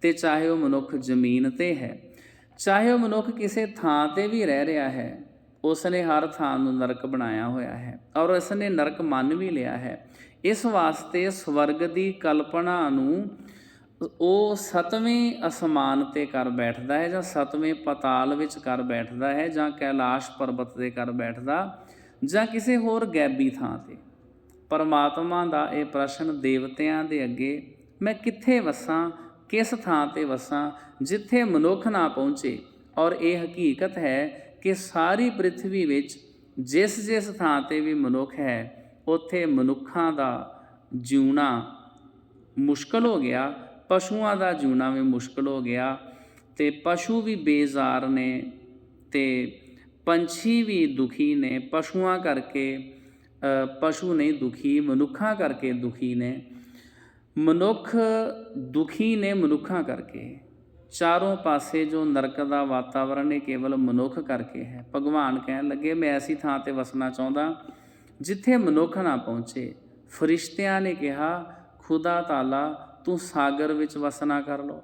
ਤੇ ਚਾਹੇ ਉਹ ਮਨੁੱਖ ਜ਼ਮੀਨ ਤੇ ਹੈ। ਚਾਹੇ ਉਹ ਮਨੁੱਖ ਕਿਸੇ ਥਾਂ ਤੇ ਵੀ ਰਹਿ ਰਿਹਾ ਹੈ ਉਸ ਨੇ ਹਰ ਥਾਂ ਨੂੰ ਨਰਕ ਬਣਾਇਆ ਹੋਇਆ ਹੈ ਔਰ ਉਸ ਨੇ ਨਰਕ ਮੰਨ ਵੀ ਲਿਆ ਹੈ। ਇਸ ਵਾਸਤੇ ਸਵਰਗ ਦੀ ਕਲਪਨਾ ਨੂੰ ਉਹ ਸਤਵੇਂ ਅਸਮਾਨ ਤੇ ਕਰ ਬੈਠਦਾ ਹੈ ਜਾਂ ਸਤਵੇਂ ਪਤਾਲ ਵਿੱਚ ਕਰ ਬੈਠਦਾ ਹੈ ਜਾਂ ਕੈਲਾਸ਼ ਪਰਬਤ ਤੇ ਕਰ ਬੈਠਦਾ ਜਾਂ ਕਿਸੇ ਹੋਰ ਗੈਬੀ ਥਾਂ ਤੇ। ਪਰਮਾਤਮਾ ਦਾ ਇਹ ਪ੍ਰਸ਼ਨ ਦੇਵਤਿਆਂ ਦੇ ਅੱਗੇ, ਮੈਂ ਕਿੱਥੇ ਵਸਾਂ, ਕਿਸ ਥਾਂ ਤੇ ਵਸਾਂ, ਜਿੱਥੇ ਮਨੁੱਖ ਨਾ ਪਹੁੰਚੇ? ਔਰ ਇਹ ਹਕੀਕਤ ਹੈ ਕਿ ਸਾਰੀ ਪ੍ਰithvi ਵਿੱਚ ਜਿਸ ਜਿਸ ਥਾਂ ਤੇ ਵੀ ਮਨੁੱਖ ਹੈ, ਉੱਥੇ ਮਨੁੱਖਾਂ ਦਾ ਜਿਉਣਾ ਮੁਸ਼ਕਲ ਹੋ ਗਿਆ ਪਸ਼ੂਆਂ ਦਾ ਜਿਉਣਾ ਵੀ ਮੁਸ਼ਕਲ ਹੋ ਗਿਆ ਤੇ ਪਸ਼ੂ ਵੀ ਬੇਜ਼ਾਰ ਨੇ ਤੇ ਪੰਛੀ ਵੀ ਦੁਖੀ ਨੇ, ਪਸ਼ੂਆਂ ਕਰਕੇ ਪਸ਼ੂ ਨਹੀਂ ਦੁਖੀ, ਮਨੁੱਖਾਂ ਕਰਕੇ ਦੁਖੀ ਨੇ। ਮਨੁੱਖ ਦੁਖੀ ਨੇ ਮਨੁੱਖਾਂ ਕਰਕੇ। ਚਾਰੋਂ ਪਾਸੇ ਜੋ ਨਰਕ ਦਾ ਵਾਤਾਵਰਣ ਇਹ ਕੇਵਲ ਮਨੁੱਖ ਕਰਕੇ ਹੈ। ਭਗਵਾਨ ਕਹਿਣ ਲੱਗੇ, ਮੈਂ ਐਸੀ ਥਾਂ ਤੇ ਵਸਣਾ ਚਾਹੁੰਦਾ ਜਿੱਥੇ ਮਨੁੱਖ ਨਾ ਪਹੁੰਚੇ। ਫਰਿਸ਼ਤਿਆਂ ਨੇ ਕਿਹਾ, ਖੁਦਾ ਤਾਲਾ ਤੂੰ ਸਾਗਰ ਵਿੱਚ ਵਸਣਾ ਕਰ ਲੋ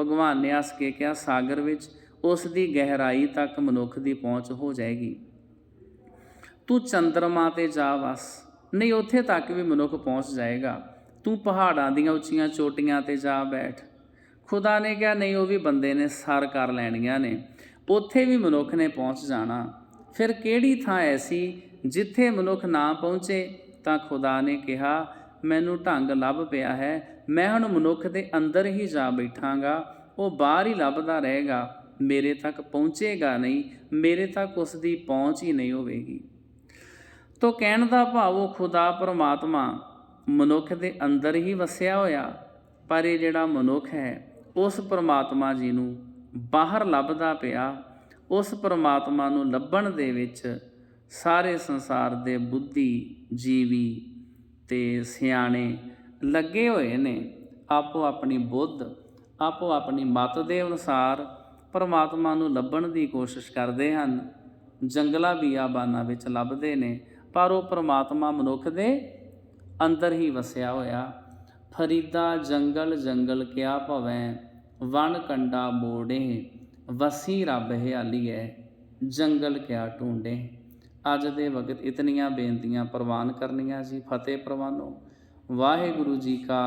ਭਗਵਾਨ ਨੇ ਹੱਸ ਕੇ ਕਿਹਾ, ਸਾਗਰ ਵਿੱਚ ਉਸ ਦੀ ਗਹਿਰਾਈ ਤੱਕ ਮਨੁੱਖ ਦੀ ਪਹੁੰਚ ਹੋ ਜਾਏਗੀ। ਤੂੰ ਚੰਦਰਮਾ ਤੇ ਜਾ ਵਸ। ਨਹੀਂ, ਉੱਥੇ ਤੱਕ ਵੀ ਮਨੁੱਖ ਪਹੁੰਚ ਜਾਏਗਾ। ਤੂੰ ਪਹਾੜਾਂ ਦੀਆਂ ਉੱਚੀਆਂ ਚੋਟੀਆਂ ਤੇ ਜਾ ਬੈਠ। ਖੁਦਾ ਨੇ ਕਿਹਾ, ਨਹੀਂ, ਉਹ ਵੀ ਬੰਦੇ ਨੇ, ਸਰ ਕਰ ਲੈਣੀਆਂ ਨੇ। ਉੱਥੇ ਵੀ ਮਨੁੱਖ ਨੇ ਪਹੁੰਚ ਜਾਣਾ। ਫਿਰ ਕਿਹੜੀ ਥਾਂ ਐਸੀ ਜਿੱਥੇ ਮਨੁੱਖ ਨਾ ਪਹੁੰਚੇ? ਤਾਂ ਖੁਦਾ ਨੇ ਕਿਹਾ ਮੈਨੂੰ ਢੰਗ ਲੱਭ ਪਿਆ ਹੈ। ਮੈਂ ਹੁਣ ਮਨੁੱਖ ਦੇ ਅੰਦਰ ਹੀ ਜਾ ਬੈਠਾਂਗਾ। ਉਹ ਬਾਹਰ ਹੀ ਲੱਭਦਾ ਰਹੇਗਾ। ਮੇਰੇ ਤੱਕ ਪਹੁੰਚੇਗਾ ਨਹੀਂ। ਮੇਰੇ ਤੱਕ ਉਸ ਦੀ ਪਹੁੰਚ ਹੀ ਨਹੀਂ ਹੋਵੇਗੀ। ਤੋ ਕਹਿਣ ਦਾ ਭਾਵ ਉਹ ਖੁਦਾ ਪਰਮਾਤਮਾ ਮਨੁੱਖ ਦੇ ਅੰਦਰ ਹੀ ਵਸਿਆ ਹੋਇਆ। ਪਰ ਇਹ ਜਿਹੜਾ ਮਨੁੱਖ ਹੈ, ਉਸ ਪਰਮਾਤਮਾ ਜੀ ਨੂੰ ਬਾਹਰ ਲੱਭਦਾ ਪਿਆ। ਉਸ ਪਰਮਾਤਮਾ ਨੂੰ ਲੱਭਣ ਦੇ ਵਿੱਚ ਸਾਰੇ ਸੰਸਾਰ ਦੇ ਬੁੱਧੀ ਜੀਵੀ ਤੇ ਸਿਆਣੇ ਲੱਗੇ ਹੋਏ ਨੇ, ਆਪੋ ਆਪਣੀ ਬੁੱਧ, ਆਪੋ ਆਪਣੀ ਮਤ ਦੇ ਅਨੁਸਾਰ ਪਰਮਾਤਮਾ ਨੂੰ ਲੱਭਣ ਦੀ ਕੋਸ਼ਿਸ਼ ਕਰਦੇ ਹਨ। ਜੰਗਲਾ ਬੀਆਬਾਨਾਂ ਵਿੱਚ ਲੱਭਦੇ ਨੇ, ਪਰ ਉਹ ਪਰਮਾਤਮਾ ਮਨੁੱਖ ਦੇ ਅੰਦਰ ਹੀ ਵਸਿਆ ਹੋਇਆ। ਫਰੀਦਾ, ਜੰਗਲ ਜੰਗਲ ਕਿਆ ਭਵੈ, ਵਣ ਕੰਡਾ ਮੋੜੇ, ਵਸੀ ਰੱਬ ਹਿਆਲੀਐ ਜੰਗਲ ਕਿਆ ਢੂੰਡੇ। ਅੱਜ ਦੇ ਵਕਤ ਇਤਨੀਆਂ ਬੇਨਤੀਆਂ ਪ੍ਰਵਾਨ ਕਰਨੀਆਂ ਸੀ। ਫਤਿਹ ਪ੍ਰਵਾਨੋ। ਵਾਹਿਗੁਰੂ ਜੀ ਕਾ